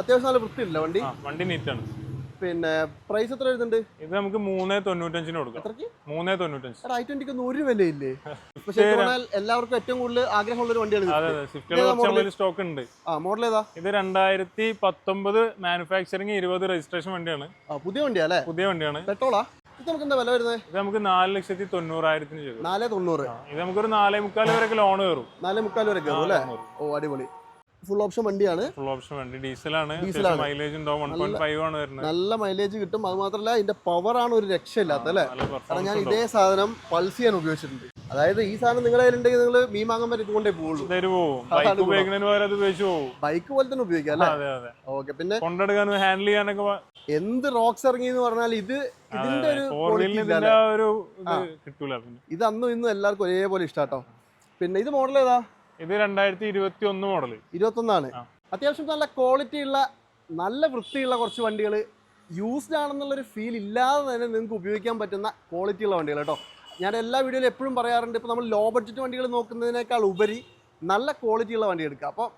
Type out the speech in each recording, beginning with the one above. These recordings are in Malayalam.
അത്യാവശ്യം നല്ല വൃത്തിയില്ല വണ്ടി? വണ്ടി നീറ്റ് ആണ് പിന്നെ പ്രൈസ് എത്ര വരുന്നുണ്ട്? ഇത് നമുക്ക് മൂന്നേ തൊണ്ണൂറ്റഞ്ചിന് കൊടുക്കാം. മൂന്ന് തൊണ്ണൂറ്റഞ്ച്. ഐ ട്വന്റിക്ക് ഒന്നും ഒരു വിലയില്ലേ? പക്ഷേ എല്ലാവർക്കും ഏറ്റവും കൂടുതൽ ആഗ്രഹമുള്ള ഒരു വണ്ടിയാണ് സ്റ്റോക്ക് ഉണ്ട്. ആ മോഡൽ ഏതാ? ഇത് രണ്ടായിരത്തി പത്തൊമ്പത് മാനുഫാക്ചറിങ് ഇരുപത് രജിസ്ട്രേഷൻ വണ്ടിയാണ്. പുതിയ വണ്ടിയാ അല്ലേ? പുതിയ വണ്ടിയാണ്. പെട്രോളാ? ഇത് നമുക്ക് എന്താ വില വരുന്നത് ഇത് നമുക്ക് നാല് ലക്ഷത്തി തൊണ്ണൂറായിരത്തിന് നാല് തൊണ്ണൂറ്. ഇത് നമുക്കൊരു നാലേ മുക്കാൽ വരെയൊക്കെ ലോൺ കയറും. നാലേ മുക്കാൽ വരെ കയറും അല്ലേ? ഓ അടിപൊളി. ഫുൾ ഓപ്ഷൻ വണ്ടിയാണ്. ഫുൾ ഓപ്ഷൻ വണ്ടി. ഡീസലാണ് ഡീസലാണ്. മൈലേജ് ആണ്. വരുന്നത്. നല്ല മൈലേജ് കിട്ടും. അത് മാത്രമല്ല ഇതിന്റെ പവർ ആണ് ഒരു രക്ഷയില്ലാത്ത അല്ലേ? കാരണം ഞാൻ ഇതേ സാധനം പൾസ് ചെയ്യാൻ ഉപയോഗിച്ചിട്ടുണ്ട്. അതായത് ഈ സാധനം നിങ്ങളുടെ കയ്യിലുണ്ടെങ്കിൽ നിങ്ങൾ മീൻ വാങ്ങാൻ വരെ കൊണ്ടേ പോകുള്ളൂ ബൈക്ക് പോലെ തന്നെ ഉപയോഗിക്കാം അല്ലേ? ഓക്കെ പിന്നെ കൊണ്ടെടുക്കാനും ഹാൻഡിൽ ചെയ്യാനൊക്കെ എന്ത് റോക്സ് ഇറങ്ങി എന്ന് പറഞ്ഞാൽ ഇത് ഇതിന്റെ ഒരു ഇത് അന്നും ഇന്നും എല്ലാവർക്കും ഒരേപോലെ ഇഷ്ടാട്ടോ. പിന്നെ ഇത് മോഡൽ ഏതാ? ഇത് രണ്ടായിരത്തി ഇരുപത്തി ഒന്ന് മോഡൽ ഇരുപത്തൊന്നാണ്. ഒന്നാണ് അത്യാവശ്യം നല്ല ക്വാളിറ്റി ഉള്ള നല്ല വൃത്തിയുള്ള കുറച്ച് വണ്ടികൾ യൂസ്ഡ് ആണെന്നുള്ളൊരു ഫീൽ ഇല്ലാതെ തന്നെ നിങ്ങൾക്ക് ഉപയോഗിക്കാൻ പറ്റുന്ന ക്വാളിറ്റി ഉള്ള വണ്ടികൾ കേട്ടോ ഞാൻ എല്ലാ വീഡിയോയിലും എപ്പോഴും പറയാറുണ്ട് ഇപ്പോൾ നമ്മൾ ലോ ബഡ്ജറ്റ് വണ്ടികൾ നോക്കുന്നതിനേക്കാൾ ഉപരി നല്ല ക്വാളിറ്റി ഉള്ള വണ്ടി എടുക്കുക അപ്പോൾ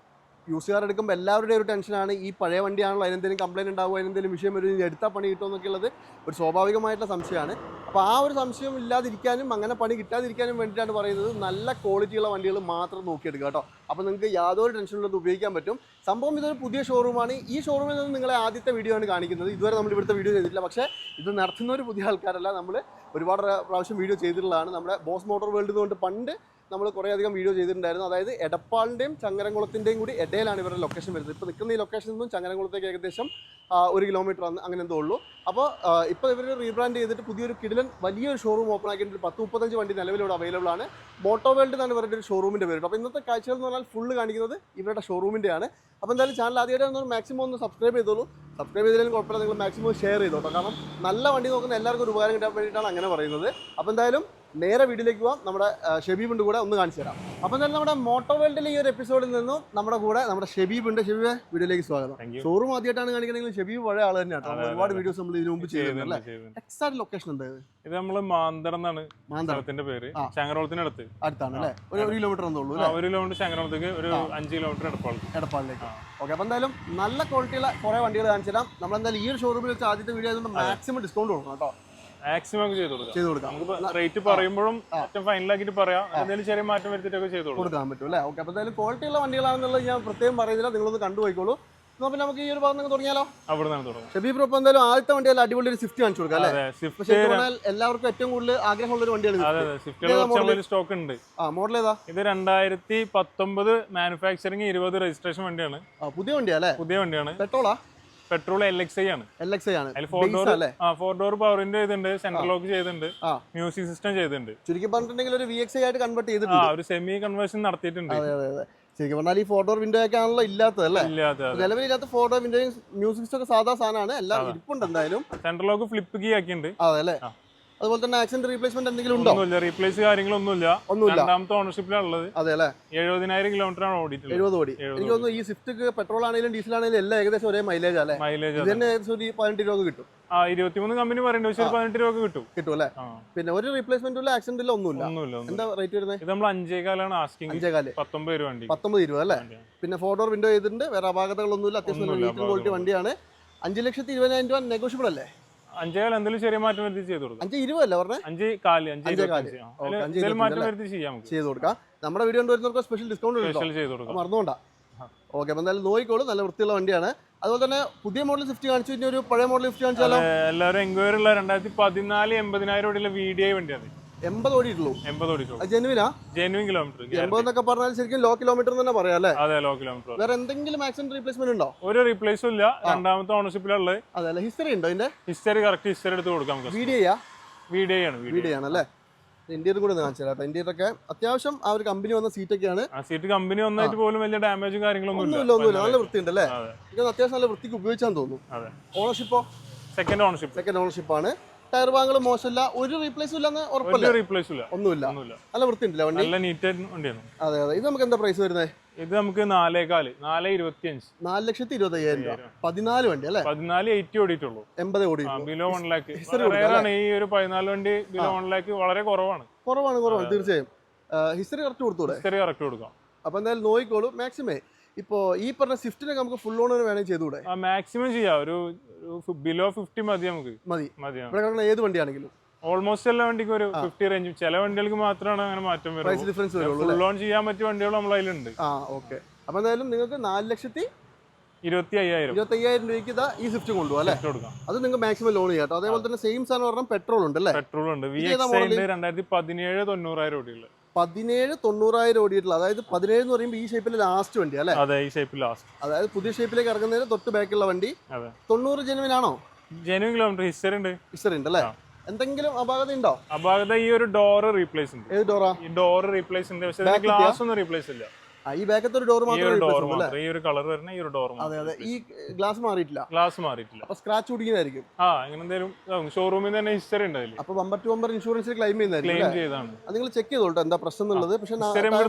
യൂസുകാർ എടുക്കുമ്പോൾ എല്ലാവരുടെയും ഒരു ടെൻഷനാണ് ഈ പഴയ വണ്ടിയാണല്ലോ അതിനെന്തെങ്കിലും കംപ്ലൈന്റ് ഉണ്ടാവുമോ അതിനെന്തെങ്കിലും വിഷയം വരും എടുത്ത എടുത്താൽ പണി കിട്ടുമോ എന്നൊക്കെയുള്ളത് ഒരു സ്വാഭാവികമായിട്ടുള്ള സംശയമാണ്. അപ്പോൾ ആ ഒരു സംശയം ഇല്ലാതിരിക്കാനും അങ്ങനെ പണി കിട്ടാതിരിക്കാനും വേണ്ടിയിട്ടാണ് പറയുന്നത്. നല്ല ക്വാളിറ്റിയുള്ള വണ്ടികൾ മാത്രം നോക്കിയെടുക്കുക കേട്ടോ. അപ്പോൾ നിങ്ങൾക്ക് യാതൊരു ടെൻഷനുള്ളത് ഉപയോഗിക്കാൻ പറ്റും. സംഭവം ഇതൊരു പുതിയ ഷോറൂമാണ് ഈ ഷോറൂമിൽ നിന്ന് നിങ്ങളെ ആദ്യത്തെ വീഡിയോ ആണ് കാണിക്കുന്നത്. ഇതുവരെ നമ്മൾ ഇവിടുത്തെ വീഡിയോ ചെയ്തിട്ടില്ല. പക്ഷേ ഇത് നടത്തുന്ന ഒരു പുതിയ ആൾക്കാരല്ല. നമ്മൾ ഒരുപാട് പ്രാവശ്യം വീഡിയോ ചെയ്തിട്ടുള്ളതാണ്. നമ്മുടെ ബോസ് മോട്ടോർ വേൾഡ് കൊണ്ട് പണ്ട് നമ്മൾ കുറേ അധികം വീഡിയോ ചെയ്തിട്ടുണ്ടായിരുന്നു. അതായത് എടപ്പാളിന്റെയും ചങ്ങരംകുളത്തിന്റെയും കൂടി ഇടയിലാണ് ഇവരുടെ ലൊക്കേഷൻ വരുന്നത്. ഇപ്പോൾ നിൽക്കുന്ന ഈ ലൊക്കേഷനിൽ നിന്നും ചങ്ങരംകുളത്തേക്ക് ഏകദേശം ഒരു കിലോമീറ്റർ അങ്ങനെ എന്തോ ഉള്ളൂ. അപ്പോൾ ഇപ്പോൾ ഇവർ റീബ്രാൻഡ് ചെയ്തിട്ട് പുതിയൊരു കിടിലൻ വലിയൊരു ഷോറൂം ഓപ്പൺ ആക്കിയിട്ട് പത്ത് മുപ്പത്തഞ്ച് വണ്ടി നിലവിലൂടെ അവൈലബിൾ ആണ്. മോട്ടോ വേൾഡ് എന്നാണ് ഇവരുടെ ഒരു ഷോറൂമിന്റെ പേര്. അപ്പോൾ ഇന്നത്തെ കാഴ്ചകൾ എന്ന് പറഞ്ഞാൽ ഫുള്ള് കാണിക്കുന്നത് ഇവരുടെ ഷോറൂമിന്റെയാണ് അപ്പോൾ എന്തായാലും ചാനൽ ആദ്യമായിട്ട് മാക്സിമം ഒന്ന് സബ്സ്ക്രൈബ് ചെയ്തോളൂ. സബ്സ്ക്രൈബ് ചെയ്തതിലും കുഴപ്പമില്ല. നിങ്ങൾ മാക്സിമം ഷെയർ ചെയ്തോട്ടോ. കാരണം നല്ല വണ്ടി നോക്കുന്ന എല്ലാവർക്കും ഒരു ഉപകാരം കിട്ടാൻ വേണ്ടിയിട്ടാണ് അങ്ങനെ പറയുന്നത്. അപ്പോൾ എന്തായാലും നേരെ വീട്ടിലേക്ക് പോവാം. നമ്മുടെ ഷെബീബിന്റെ കൂടെ ഒന്ന് കാണിച്ചു തരാം. അപ്പോൾ തന്നെ നമ്മുടെ മോട്ടോ വേൾഡിലെ ഈ ഒരു എപ്പിസോഡിൽ നിന്നും നമ്മുടെ കൂടെ നമ്മുടെ ഷെബീബ് ഉണ്ട് ഷെബീബ് വീഡിയോയിലേക്ക് സ്വാഗതം ഷോറൂം ആദ്യമായിട്ടാണ് കാണിക്കണമെങ്കിൽ ഷെബീബ് പഴയ ആൾ തന്നെയാണ് ഒരുപാട് വീഡിയോസ് നമ്മൾ ഇതിനു മുമ്പ് ചെയ്യുന്നുണ്ട് എക്സാക്ട് ലൊക്കേഷൻ ഉണ്ട് ഇത്? നമ്മൾ മാന്തടം എന്നാണ് മാന്തടത്തിന്റെ പേര്. ആ. ചങ്ങരോളത്തിനടുത്ത് അടുത്താണ് അല്ലേ? ഒരു ഒരു കിലോമീറ്റർ എന്നുള്ളൂ ഒരു കിലോമീറ്റർ ചങ്ങരോളത്തേക്ക് ഒരു അഞ്ച് കിലോമീറ്റർ എടുപ്പാൾ എടപ്പാളിലേക്ക് ഓക്കെ അപ്പോൾ എന്തായാലും നല്ല ക്വാളിറ്റിയുള്ള കുറേ വണ്ടികൾ കാണിച്ചു തരാം. നമ്മൾ എന്തായാലും ഈ ഒരു ഷോറൂമിൽ വെച്ച് ആദ്യത്തെ വീഡിയോ ആയതുകൊണ്ട് മാക്സിമം ഡിസ്കൗണ്ട് കൊടുക്കണം കേട്ടോ. മാക്സിമം ചെയ്ത് കൊടുക്കാം. റേറ്റ് പറയുമ്പോഴും ഏറ്റവും ഫൈനലാക്കിയിട്ട് പറയാം. എന്തെങ്കിലും ചെറിയ മാറ്റം ചെയ്ത് കൊടുക്കാൻ പറ്റും അല്ലേ? ഓക്കെ അപ്പോൾ എന്തായാലും ക്വാളിറ്റി ഉള്ള വണ്ടികളാണെന്നുള്ളത് ഞാൻ പ്രത്യേകം പറയുന്നില്ല. നിങ്ങളൊന്ന് കണ്ടുപോയിക്കോളൂ പിന്നെ നമുക്ക് ഈ ഒരു ഭാഗം തുടങ്ങിയാലോ? അവിടെ തുടങ്ങാം ഷബീബ് ബ്രോ എന്തായാലും ആദ്യത്തെ വണ്ടിയല്ല അടിപൊളി ഒരു സ്വിഫ്റ്റ് കാണിച്ചു കൊടുക്കാം അല്ലേ? പക്ഷേ എല്ലാവർക്കും ഏറ്റവും കൂടുതൽ ആഗ്രഹമുള്ള ഒരു വണ്ടിയാണ് സ്റ്റോക്ക് ഉണ്ട്. ആ മോഡൽ ഏതാ? ഇത് രണ്ടായിരത്തി പത്തൊമ്പത് മാനുഫാക്ചറിങ് ഇരുപത് രജിസ്ട്രേഷൻ വണ്ടിയാണ്. പുതിയ വണ്ടിയാ അല്ലേ? പുതിയ വണ്ടിയാണ്. പെട്രോളാ പെട്രോൾ എൽ എക്സ് ഐ ആണ്. എൽ എക്സ് ഐ ആണ്. ഫോർ ഡോർ ആ ഫോർ ഡോർ പവറിന്റെ ചെയ്തിട്ടുണ്ട് സെൻട്രൽ ലോക്ക് ചെയ്തിട്ടുണ്ട് മ്യൂസിക് സിസ്റ്റം ചെയ്തിട്ടുണ്ട്. ചുരുക്കി പറഞ്ഞിട്ടുണ്ടെങ്കിൽ ഒരു വി എക്സ് ഐ ആയിട്ട് കൺവേർട്ട് ചെയ്തിട്ടുണ്ട്. ഒരു സെമി കൺവേർഷൻ നടത്തിയിട്ടുണ്ട്. അതെ അതെ അതെ. ശരിക്കും പറഞ്ഞാൽ ഈ ഫോർ ഡോർ വിൻഡോ ഒക്കെ ആണല്ലോ ഇല്ലാത്തത് അല്ലേ? നിലവിലില്ലാത്ത ഫോർ ഡോർ വിൻഡോയും മ്യൂസിക്സ് ഒക്കെ സാധാ സാധനമാണ്. എല്ലാം ഇരിപ്പുണ്ട് എന്തായാലും. സെൻട്രൽ ലോക്ക് ഫ്ലിപ്പ് കീ ആക്കിയിട്ടുണ്ട്. അതെ അല്ലേ. അതുപോലെ തന്നെ ആക്സിഡന്റ് റീപ്ലേസ്മെന്റ് എന്തെങ്കിലും ഉണ്ടോ? ഒന്നുമില്ല റീപ്ലേസ് കാര്യങ്ങളൊന്നുമില്ല. ഒന്നുമില്ല. രണ്ടാമത്തെ ഓണർഷിപ്പിലാണ് ഉള്ളത്. അതെ അല്ലേ? എഴുപതിനായിരം കിലോമീറ്റർ ആണ് ഓടിയിട്ടുള്ളത്. എഴുപത് ഓടി എനിക്ക് തോന്നുന്നു ഈ സ്വിഫ്റ്റ് പെട്രോൾ ആണെങ്കിലും ഡീസൽ ആണെങ്കിലും എല്ലാം ഏകദേശം ഒരേ മൈലേജ് അല്ലേ? മൈലേജ് തന്നെ ഏകദേശം ഒരു പതിനെട്ട് രൂപ കിട്ടും. ആ ഇരുപത്തിമൂന്ന് കമ്പനി പറയുന്നുണ്ട്. പക്ഷെ പതിനെട്ട് രൂപ കിട്ടും. കിട്ടും അല്ലേ? പിന്നെ ഒരു റീപ്ലേസ്മെന്റ് ഇല്ല ആക്സിഡന്റ് ഇല്ല ഒന്നുമില്ല. ഒന്നുമില്ല എന്താ റേറ്റ് വരുന്നത് ഇത് നമ്മൾ അഞ്ചേകാലാണ് ആസ്കിങ് അഞ്ചേകാൽ. പത്തൊമ്പത് രൂപ വണ്ടി. പത്തൊമ്പത് രൂപ അല്ലേ? പിന്നെ ഫോർ ഡോർ വിൻഡോ ചെയ്തിട്ടുണ്ട്. വേറെ അപാകതകളൊന്നുമില്ല. അത്യാവശ്യം ക്വാളിറ്റി വണ്ടിയാണ്. അഞ്ച് ലക്ഷത്തി ഇരുപതിനായിരം രൂപ നെഗോഷ്യബിൾ അല്ലേ? അഞ്ചേകാൽ എന്തെങ്കിലും ചെറിയ മാറ്റം വരുത്തി ചെയ്ത് കൊടുക്കാം. അഞ്ച് ഇരുപതല്ല പറഞ്ഞേ? അഞ്ച് കാൽ അഞ്ച് കാൽ. എന്തെങ്കിലും മാറ്റം വരുത്തി ചെയ്യാം ചെയ്ത് കൊടുക്കാം. നമ്മുടെ വീഡിയോ കണ്ടുവരുന്നവർക്ക് സ്പെഷ്യൽ ഡിസ്കൗണ്ട് സ്പെഷ്യൽ ചെയ്ത് കൊടുക്കാം. മറന്നുകൊണ്ടാ ഓക്കെ അപ്പം എന്തായാലും നോക്കിക്കോളൂ. നല്ല വൃത്തിയുള്ള വണ്ടിയാണ്. അതുപോലെ തന്നെ പുതിയ മോഡൽ സ്വിഫ്റ്റ് കാണിച്ചു. ഇനി ഒരു പഴയ മോഡൽ സ്വിഫ്റ്റ് കാണിച്ചാലോ? എല്ലാവരും എൻക്വയറി ഉള്ള രണ്ടായിരത്തി പതിനാല് എൺപതിനായിരം ഓടിയുള്ള വി ഡി ഐ വണ്ടിയാണ്. എൺപത് ഓടിയിട്ടുള്ളൂ. എൺപത് ജെനുവിനാ ജെനുവിൻ കിലോമീറ്റർ എൺപത് എന്നൊക്കെ പറഞ്ഞാൽ ശരിക്കും ലോ കിലോമീറ്റർ തന്നെ പറയാം അല്ലേ? അതെ ലോ കിലോമീറ്റർ വേറെ എന്തെങ്കിലും ആക്സിഡന്റ് റീപ്ലേസ്മെന്റ് ഉണ്ടോ? ഒരു റീപ്ലേസും ഇല്ല. രണ്ടാമത്തെ ഓണർഷിപ്പിലുള്ളത് അതെ അല്ലേ? ഹിസ്റ്ററി ഉണ്ടോ ഇതിന്റെ ഹിസ്റ്ററി കറക്റ്റ് ഹിസ്റ്ററി എടുത്ത് കൊടുക്കാം വീഡിയോ വീഡിയോ ആണ് വീഡിയോ ആണ് അല്ലേ? ഇന്ത്യയിൽ കൂടെ കാണിച്ചാട്ടോ കാണിച്ചു തരാം ഇന്ത്യയിൽ ഒക്കെ അത്യാവശ്യം ആ ഒരു കമ്പനി വന്ന സീറ്റൊക്കെയാണ് ആ സീറ്റ് കമ്പനി വന്നായിട്ട് പോലും വലിയ ഡാമേജും കാര്യങ്ങളൊന്നും ഒന്നുമില്ല ഒന്നുമില്ല. നല്ല വൃത്തിയുണ്ട് അല്ലേ? അത്യാവശ്യം നല്ല വൃത്തിക്ക് ഉപയോഗിച്ചാന്ന് തോന്നുന്നു. ഓണർഷിപ്പോ സെക്കൻഡ് ഓണർഷിപ്പ് സെക്കൻഡ് ഓണർഷിപ്പാണ് ആണ്. ടയർ വാങ്ങൽ മോശമില്ല. ഒരു റീപ്ലേസ് ഇല്ലെന്ന് ഉറപ്പില്ല? ഒരു റീപ്ലേസും ഇല്ല. ഒന്നുമില്ല. നല്ല വൃത്തിയുണ്ടല്ലോ വണ്ടി? നല്ല നീറ്റ് വണ്ടിയാണ്. അതെ അതെ. ഇത് നമുക്ക് എന്താ പ്രൈസ് വരുന്നത് ഇത് നമുക്ക് നാലേകാൽ നാല് ഇരുപത്തിയഞ്ച്. നാല് ലക്ഷത്തി ഇരുപത്തി അയ്യായിരം രൂപ. പതിനാല് വണ്ടി അല്ലേ? പതിനാല് എയ്റ്റി ഓടിയിട്ടുള്ളൂ. എൺപത് ഓടി ബിലോ വൺ ലാക്ക് റയറാണ് ഈ ഒരു പതിനാല് വണ്ടി ബിലോ വൺ ലാക്ക് വളരെ കുറവാണ്. കുറവാണ് കുറവാണ്. തീർച്ചയായും. ഹിസ്റ്ററി കറക്റ്റ് കൊടുത്തൂടെ? ഹിസ്റ്ററി കറക്റ്റ് കൊടുക്കാം. അപ്പൊ എന്തായാലും നോക്കിക്കോളൂ. മാക്സിമേ ഇപ്പോൾ ഈ പറഞ്ഞ സ്വിഫ്റ്റിനൊക്കെ നമുക്ക് ഫുൾ ഓണർ വേണമെങ്കിൽ ചെയ്തുകൂടെ? മാക്സിമം ചെയ്യാം. ഒരു ബിലോ ഫിഫ്റ്റി മതി നമുക്ക്. മതി. മതി ഇവിടെ കിടക്കുന്ന ഏത് വണ്ടിയാണെങ്കിലും. ഓൾമോസ്റ്റ് എല്ലാ വണ്ടിക്കും ഒരു ഫിഫ്റ്റി റേഞ്ച് ചില വണ്ടികൾക്ക് മാത്രമാണ് അങ്ങനെ മാറ്റം പ്രൈസ് വരുന്നത് ഡിഫറൻസ് ഫുൾ ഓൺ ചെയ്യാൻ പറ്റിയ വണ്ടികൾ നമ്മൾ അതിലുണ്ട് ആ ഓക്കെ അപ്പോൾ എന്തായാലും നിങ്ങൾക്ക് നാല് ലക്ഷത്തി ഇരുപത്തി അയ്യായിരം ഇരുപത്തി അയ്യായിരം രൂപയ്ക്ക് ഇതാ ഈ സ്വിഫ്റ്റ് കൊണ്ടുപോകാം അല്ലേ? കൊടുക്കാം. അത് നിങ്ങൾക്ക് മാക്സിമം ലോൺ ചെയ്യാം അതേപോലെ തന്നെ സെയിം സാധനം പറഞ്ഞാൽ പെട്രോൾ ഉണ്ട്. അല്ലേ പെട്രോൾ ഉണ്ട്? രണ്ടായിരത്തി പതിനേഴ് തൊണ്ണൂറായിരം ഓടിയുള്ളത് പതിനേഴ് തൊണ്ണൂറായിരം ഓടിയിട്ടുള്ള അതായത് പതിനേഴ് എന്ന് പറയുമ്പോൾ ഈ ഷേപ്പിൽ ലാസ്റ്റ് വണ്ടി അല്ലേ? അതെ ഈ ഷേപ്പിൽ ലാസ്റ്റ് അതായത് പുതിയ ഷേപ്പിലേക്ക് ഇറങ്ങുന്നതിന് തൊട്ട് ബാക്കിലുള്ള വണ്ടി. തൊണ്ണൂറ് ജനുവിനാണോ ആണോ? ജെനുവൻ കിലോമീറ്റർ ഹിസ്റ്ററി ഉണ്ട്. ഹിസ്റ്ററി ഉണ്ട് അല്ലേ? എന്തെങ്കിലും അപാകത ഉണ്ടോ? അപാകത ഈ ഒരു ഡോർ റീപ്ലേസ് ഉണ്ട്. ഏത് ഡോറാ ഈ ഡോറ് റീപ്ലേസ് ഉണ്ട്. പക്ഷേ ഗ്ലാസ് ഒന്നും റീപ്ലേസ് ഇല്ല. ഈ ബാക്കത്തെ ഒരു ഡോർ മാത്രമേ ഈ ഒരു കളർ വരുന്ന ഈ ഒരു ഡോർ അതെ അതെ. ഈ ഗ്ലാസ് മാറിയിട്ടില്ല. ഗ്ലാസ് മാറിയിട്ടില്ല. അപ്പൊ സ്ക്രാച്ച് കുടിക്കുന്നതായിരിക്കും. ആ അങ്ങനെ എന്തെങ്കിലും ഷോറൂമിൽ തന്നെ ഹിസ്റ്ററി ഉണ്ട് അതിൽ അപ്പൊ bumper to bumper insurance claim ചെയ്യുന്നതായിരിക്കും ക്ലെയിം ചെയ്താണ്. അത് നിങ്ങൾ ചെക്ക് ചെയ്തോട്ടോ എന്താ പ്രശ്നം എന്നുള്ളത്. പക്ഷെ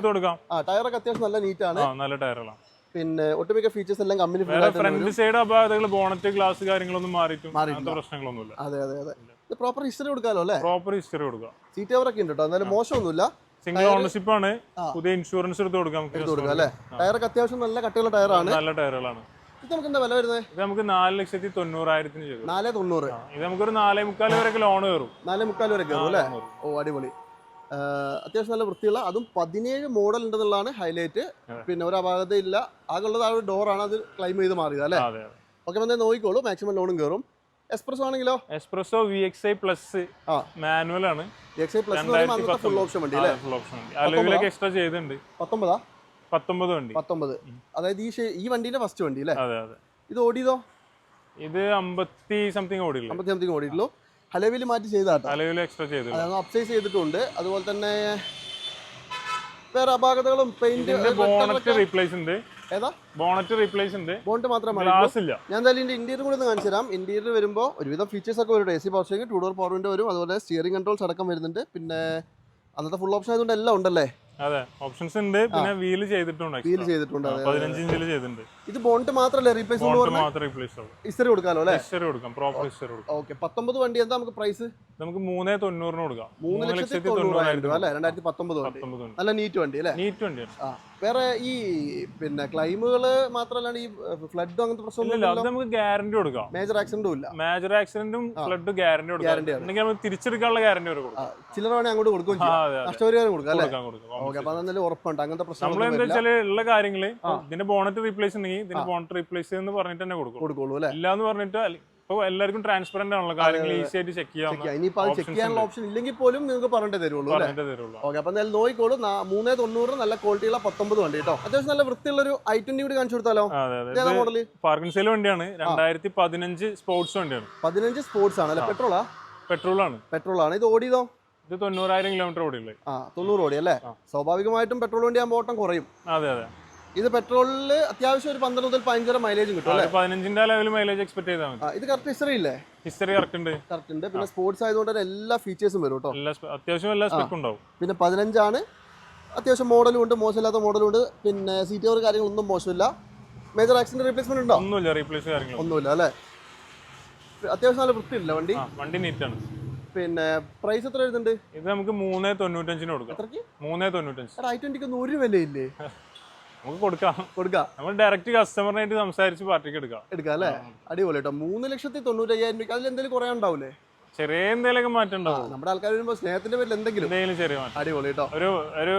കൊടുക്കാം. ആ ടയറൊക്കെ അത്യാവശ്യം നല്ല നീറ്റ് ആണ്. നല്ല ടയറുകളാണ് പിന്നെ ഒട്ടുമിക്ക ഫീച്ചേഴ്സ് എല്ലാം കമ്പനി ഫ്രണ്ട് സൈഡ് അപാകതകൾ ബോണറ്റ് ഗ്ലാസ് കാര്യങ്ങളൊന്നും മാറിയിട്ടും പ്രശ്നങ്ങളൊന്നുമില്ല. അതെ അതെ അതെ. പ്രോപ്പർ ഹിസ്റ്ററി കൊടുക്കാലോ അല്ലേ? പ്രോപ്പർ ഹിസ്റ്ററി കൊടുക്കാം. സീറ്റ് കവർ ഒക്കെ ഉണ്ട് കേട്ടോ എന്നാലും മോശമൊന്നുമില്ല. സിംഗിൾ ഓണർഷിപ്പ് ആണ്. പുതിയ ഇൻഷുറൻസ് എടുത്ത് കൊടുക്കാം നമുക്ക് എടുത്ത് കൊടുക്കാം അല്ലേ? ടയറൊക്കെ അത്യാവശ്യം നല്ല കട്ടിയുള്ള ടയറാണ് നല്ല ടയറുകളാണ് ഇത് നമുക്ക് എന്താ വില വരുന്നത്? ഇത് നമുക്ക് നാല് ലക്ഷത്തി തൊണ്ണൂറായിരത്തിന് ചെയ്തു നാല് തൊണ്ണൂറ്. ഇത് നമുക്കൊരു നാലേ മുക്കാൽ വരെയൊക്കെ ലോൺ കയറും. നാലേ മുക്കാൽ വരെ കയറും അല്ലേ? ഓ അടിപൊളി. അത്യാവശ്യം നല്ല വൃത്തിയുള്ള അതും പതിനേഴ് മോഡൽ ഉണ്ടെന്നുള്ളതാണ് ഹൈലൈറ്റ് പിന്നെ ഒരു അപാകത ഇല്ല ആകെയുള്ളത് ആ ഒരു ഡോറാണ് അത് ക്ലൈം ചെയ്ത് മാറിയത് അല്ലേ? ഓക്കെ അപ്പം നോക്കിക്കോളൂ മാക്സിമം ലോണും കയറും. എക്സ്പ്രസ് ആണെങ്കിലോ? Espresso V X I plus manual ആണ്. ഫുൾ ഓപ്ഷൻ വണ്ടി ഫുൾ ഓപ്ഷൻ ഉണ്ട് അലവിലൊക്കെ എക്സ്ട്രാ ചെയ്തിട്ടുണ്ട്. പത്തൊമ്പതാ? പത്തൊമ്പത് വണ്ടി. പത്തൊമ്പത്. അതായത് ഈ ഈ വണ്ടിന്റെ ഫസ്റ്റ് വണ്ടി അല്ലേ? അതെ അതെ. ഇത് ഓടിയതോ? ഇത് അമ്പത്തി സംതിങ് ഓടിയില്ല അമ്പത്തി സംതിങ് ഓടിയിട്ടുള്ളൂ. ഹലവിൽ മാറ്റി ചെയ്താട്ടോ. ഹലവിൽ എക്സ്ട്രാ ചെയ്തു അപ്സൈസ് ചെയ്തിട്ടുണ്ട്. അതുപോലെ തന്നെ വേറെ അപാകതകളും പെയിന്റ് റീപ്ലേസ് ഉണ്ട്. ഏതാ? ബോണറ്റ് റീപ്ലേസ് ഉണ്ട്. ബോണ്ട് മാത്രമേ മതി ഗ്ലാസ് ഇല്ല. ഞാൻ എന്തായാലും ഇതിന്റെ ഇന്റീരിയർ കൂടെ ഒന്ന് കാണിച്ചു തരാം. ഇന്റീരിയർ വരുമ്പോൾ ഒരുവിധം ഫീച്ചേഴ്സ് ഒക്കെ വരും A C power steering two door power window വരും. അതുപോലെ സ്റ്റിയറിംഗ് കൺട്രോൾസ് അടക്കം വരുന്നുണ്ട്. പിന്നെ അന്നത്തെ ഫുൾ ഓപ്ഷൻ ആയതുകൊണ്ട് എല്ലാം ഉണ്ടല്ലേ? അതെ. ഓപ്ഷൻസ് ഉണ്ട്. പിന്നെ വീൽ ചെയ്തിട്ടുണ്ട്. ഫീൽ ചെയ്തിട്ടുണ്ട്. പതിനഞ്ച് ഇഞ്ചിൽ ചെയ്തിട്ടുണ്ട്. ഇത് ബോണ്ട് മാത്രമല്ലേ റീപ്ലേസ് ബോണറ്റ് റീപ്ലേസ് ഇസ്റ്ററി കൊടുക്കാമല്ലോ അല്ലേ? ഹിസ്റ്ററി കൊടുക്കാം. പ്രോപ്പർ ഹിസ്റ്ററി കൊടുക്കാം. ഓക്കെ. പത്തൊമ്പത് വണ്ടി എന്താ നമുക്ക് പ്രൈസ് നമുക്ക് മൂന്നേ തൊണ്ണൂറിന് കൊടുക്കാം. മൂന്ന് ലക്ഷത്തി തൊണ്ണൂറായിരം രൂപ അല്ലേ? രണ്ടായിരത്തി പത്തൊമ്പത് നല്ല നീറ്റ് വണ്ടി അല്ലേ? നീറ്റ് വണ്ടി ആ. വേറെ ഈ പിന്നെ ക്ലൈമുകൾ മാത്രല്ലാണ്ട് ഈ ഫ്ലഡും അങ്ങനത്തെ പ്രശ്നമൊന്നും നമുക്ക് ഗ്യാരണ്ടി കൊടുക്കാം. മേജർ ആക്സിഡന്റും ഇല്ല. മേജർ ആക്സിഡന്റും ഫ്ലഡ് ഗ്യാരണ്ടി കൊടുക്കാം. തിരിച്ചെടുക്കാനുള്ള ഗ്യാരണ്ടി വരെ കൊടുക്കാം. ചിലർ വേണേ അങ്ങോട്ട് കൊടുക്കും നഷ്ടപരിഹാരം കൊടുക്കാം അല്ലേ ഓക്കെ അപ്പൊ അതെന്തായാലും ഉറപ്പുണ്ട്. അങ്ങനത്തെ പ്രശ്നം നമ്മൾ എന്താ വെച്ചാൽ ഉള്ള കാര്യങ്ങൾ ഇതിന്റെ ബോണറ്റ് റീപ്ലേസ് ഉണ്ടെങ്കിൽ ഇതിന്റെ ബോണറ്റ് റീപ്ലേസ് എന്ന് പറഞ്ഞിട്ട് തന്നെ കൊടുക്കും. കൊടുക്കുള്ളൂ അല്ലേ? ഇല്ല എന്ന് പറഞ്ഞിട്ട് ഇപ്പൊ എല്ലാവർക്കും ട്രാൻസ്പെറന്റ് ആണല്ലോ. കാര്യങ്ങൾ ഈസി ആയിട്ട് ചെക്ക് ചെയ്യാം. ചെക്ക് ചെയ്യാം. ഇനിയിപ്പോ അത് ചെക്ക് ചെയ്യാനുള്ള ഓപ്ഷൻ ഇല്ലെങ്കിൽ പോലും നിങ്ങൾക്ക് പറഞ്ഞിട്ടേ തരുള്ളൂ അല്ലേ? പറഞ്ഞിട്ട് തരുള്ളൂ. ഓക്കെ അപ്പൊ എന്തായാലും നോക്കിക്കോളൂ മൂന്നേ തൊണ്ണൂറ് നല്ല ക്വാളിറ്റിയുള്ള പത്തൊമ്പത് വണ്ടി കേട്ടോ. അത്യാവശ്യം നല്ല വൃത്തിയുള്ള ഒരു ഐ ട്വന്റി കൂടി കാണിച്ചു കൊടുത്താലോ? മോഡൽ മോഡൽ പാർക്കിംഗ് സെയിൽ വണ്ടിയാണ്. രണ്ടായിരത്തി പതിനഞ്ച് സ്പോർട്സ് വണ്ടിയാണ്. പതിനഞ്ച് സ്പോർട്സ് ആണ് അല്ലെ? പെട്രോളാ പെട്രോൾ ആണ്. പെട്രോൾ ആണ്. ഇത് ഓടിയതോ? ഇത് തൊണ്ണൂറായിരം കിലോമീറ്റർ ഓടിയുള്ളത് ആ തൊണ്ണൂറ് ഓടി അല്ലേ സ്വാഭാവികമായിട്ടും പെട്രോൾ വണ്ടി ആകുമ്പോൾ ഓട്ടം കുറയും. അതെ അതെ. ഇത് പെട്രോളിൽ അത്യാവശ്യം ഒരു പന്ത്രണ്ട് മുതൽ പതിനഞ്ചര മൈലേജും കിട്ടും അല്ലേ? പതിനഞ്ചിന്റെ ലെവൽ മൈലേജ് എക്സ്പെക്ട് ചെയ്താൽ മതി. ഇത് കറക്റ്റ് ഹിസ്റ്ററി ഇല്ലേ? ഹിസ്റ്ററി കറക്റ്റ് ഉണ്ട്. കറക്റ്റ് ഉണ്ട്. പിന്നെ സ്പോർട്സ് ആയതുകൊണ്ട് തന്നെ എല്ലാ ഫീച്ചേഴ്സും വരും കേട്ടോ അത്യാവശ്യം എല്ലാ സ്പെക്കും ഉണ്ടാവും. പിന്നെ പതിനഞ്ചാണ്. അത്യാവശ്യം മോഡലും ഉണ്ട് മോശമില്ലാത്ത മോഡലും ഉണ്ട്. പിന്നെ സീറ്റ് കവർ കാര്യങ്ങളൊന്നും മോശമില്ല. മേജർ ആക്സിഡന്റ് റീപ്ലേസ്മെന്റ് ഉണ്ടോ? ഒന്നുമില്ല റീപ്ലേസ് ഒന്നുമില്ല അല്ലേ? അത്യാവശ്യം നല്ല വൃത്തിയില്ല വണ്ടി? വണ്ടി നീറ്റ് ആണ്. പിന്നെ പ്രൈസ് എത്ര വരുന്നുണ്ട്? ഇത് നമുക്ക് മൂന്നേ തൊണ്ണൂറ്റഞ്ചിന് കൊടുക്കാം. മൂന്നേ തൊണ്ണൂറ്റഞ്ച്. ഐ ട്വന്റിക്ക് ഒന്നും ഒരു വിലയില്ലേ? നമുക്ക് കൊടുക്കാം. കൊടുക്കാം. നമ്മൾ ഡയറക്റ്റ് കസ്റ്റമറിനായിട്ട് സംസാരിച്ച് പാർട്ടിക്ക് എടുക്കാം. എടുക്കാം അല്ലേ? അടിപൊളി കേട്ടോ. മൂന്ന് ലക്ഷത്തി തൊണ്ണൂറ്റയ്യായിരം രൂപ അതിൽ എന്തെങ്കിലും കുറേ ഉണ്ടാവില്ലേ ചെറിയ എന്തെങ്കിലും മാറ്റം ഉണ്ടാവും. നമ്മുടെ ആൾക്കാർ വരുമ്പോൾ സ്നേഹത്തിന്റെ പേരിൽ എന്തെങ്കിലും. എന്തെങ്കിലും ചെറിയ മാറ്റം. അടിപൊളി കേട്ടോ. ഒരു ഒരു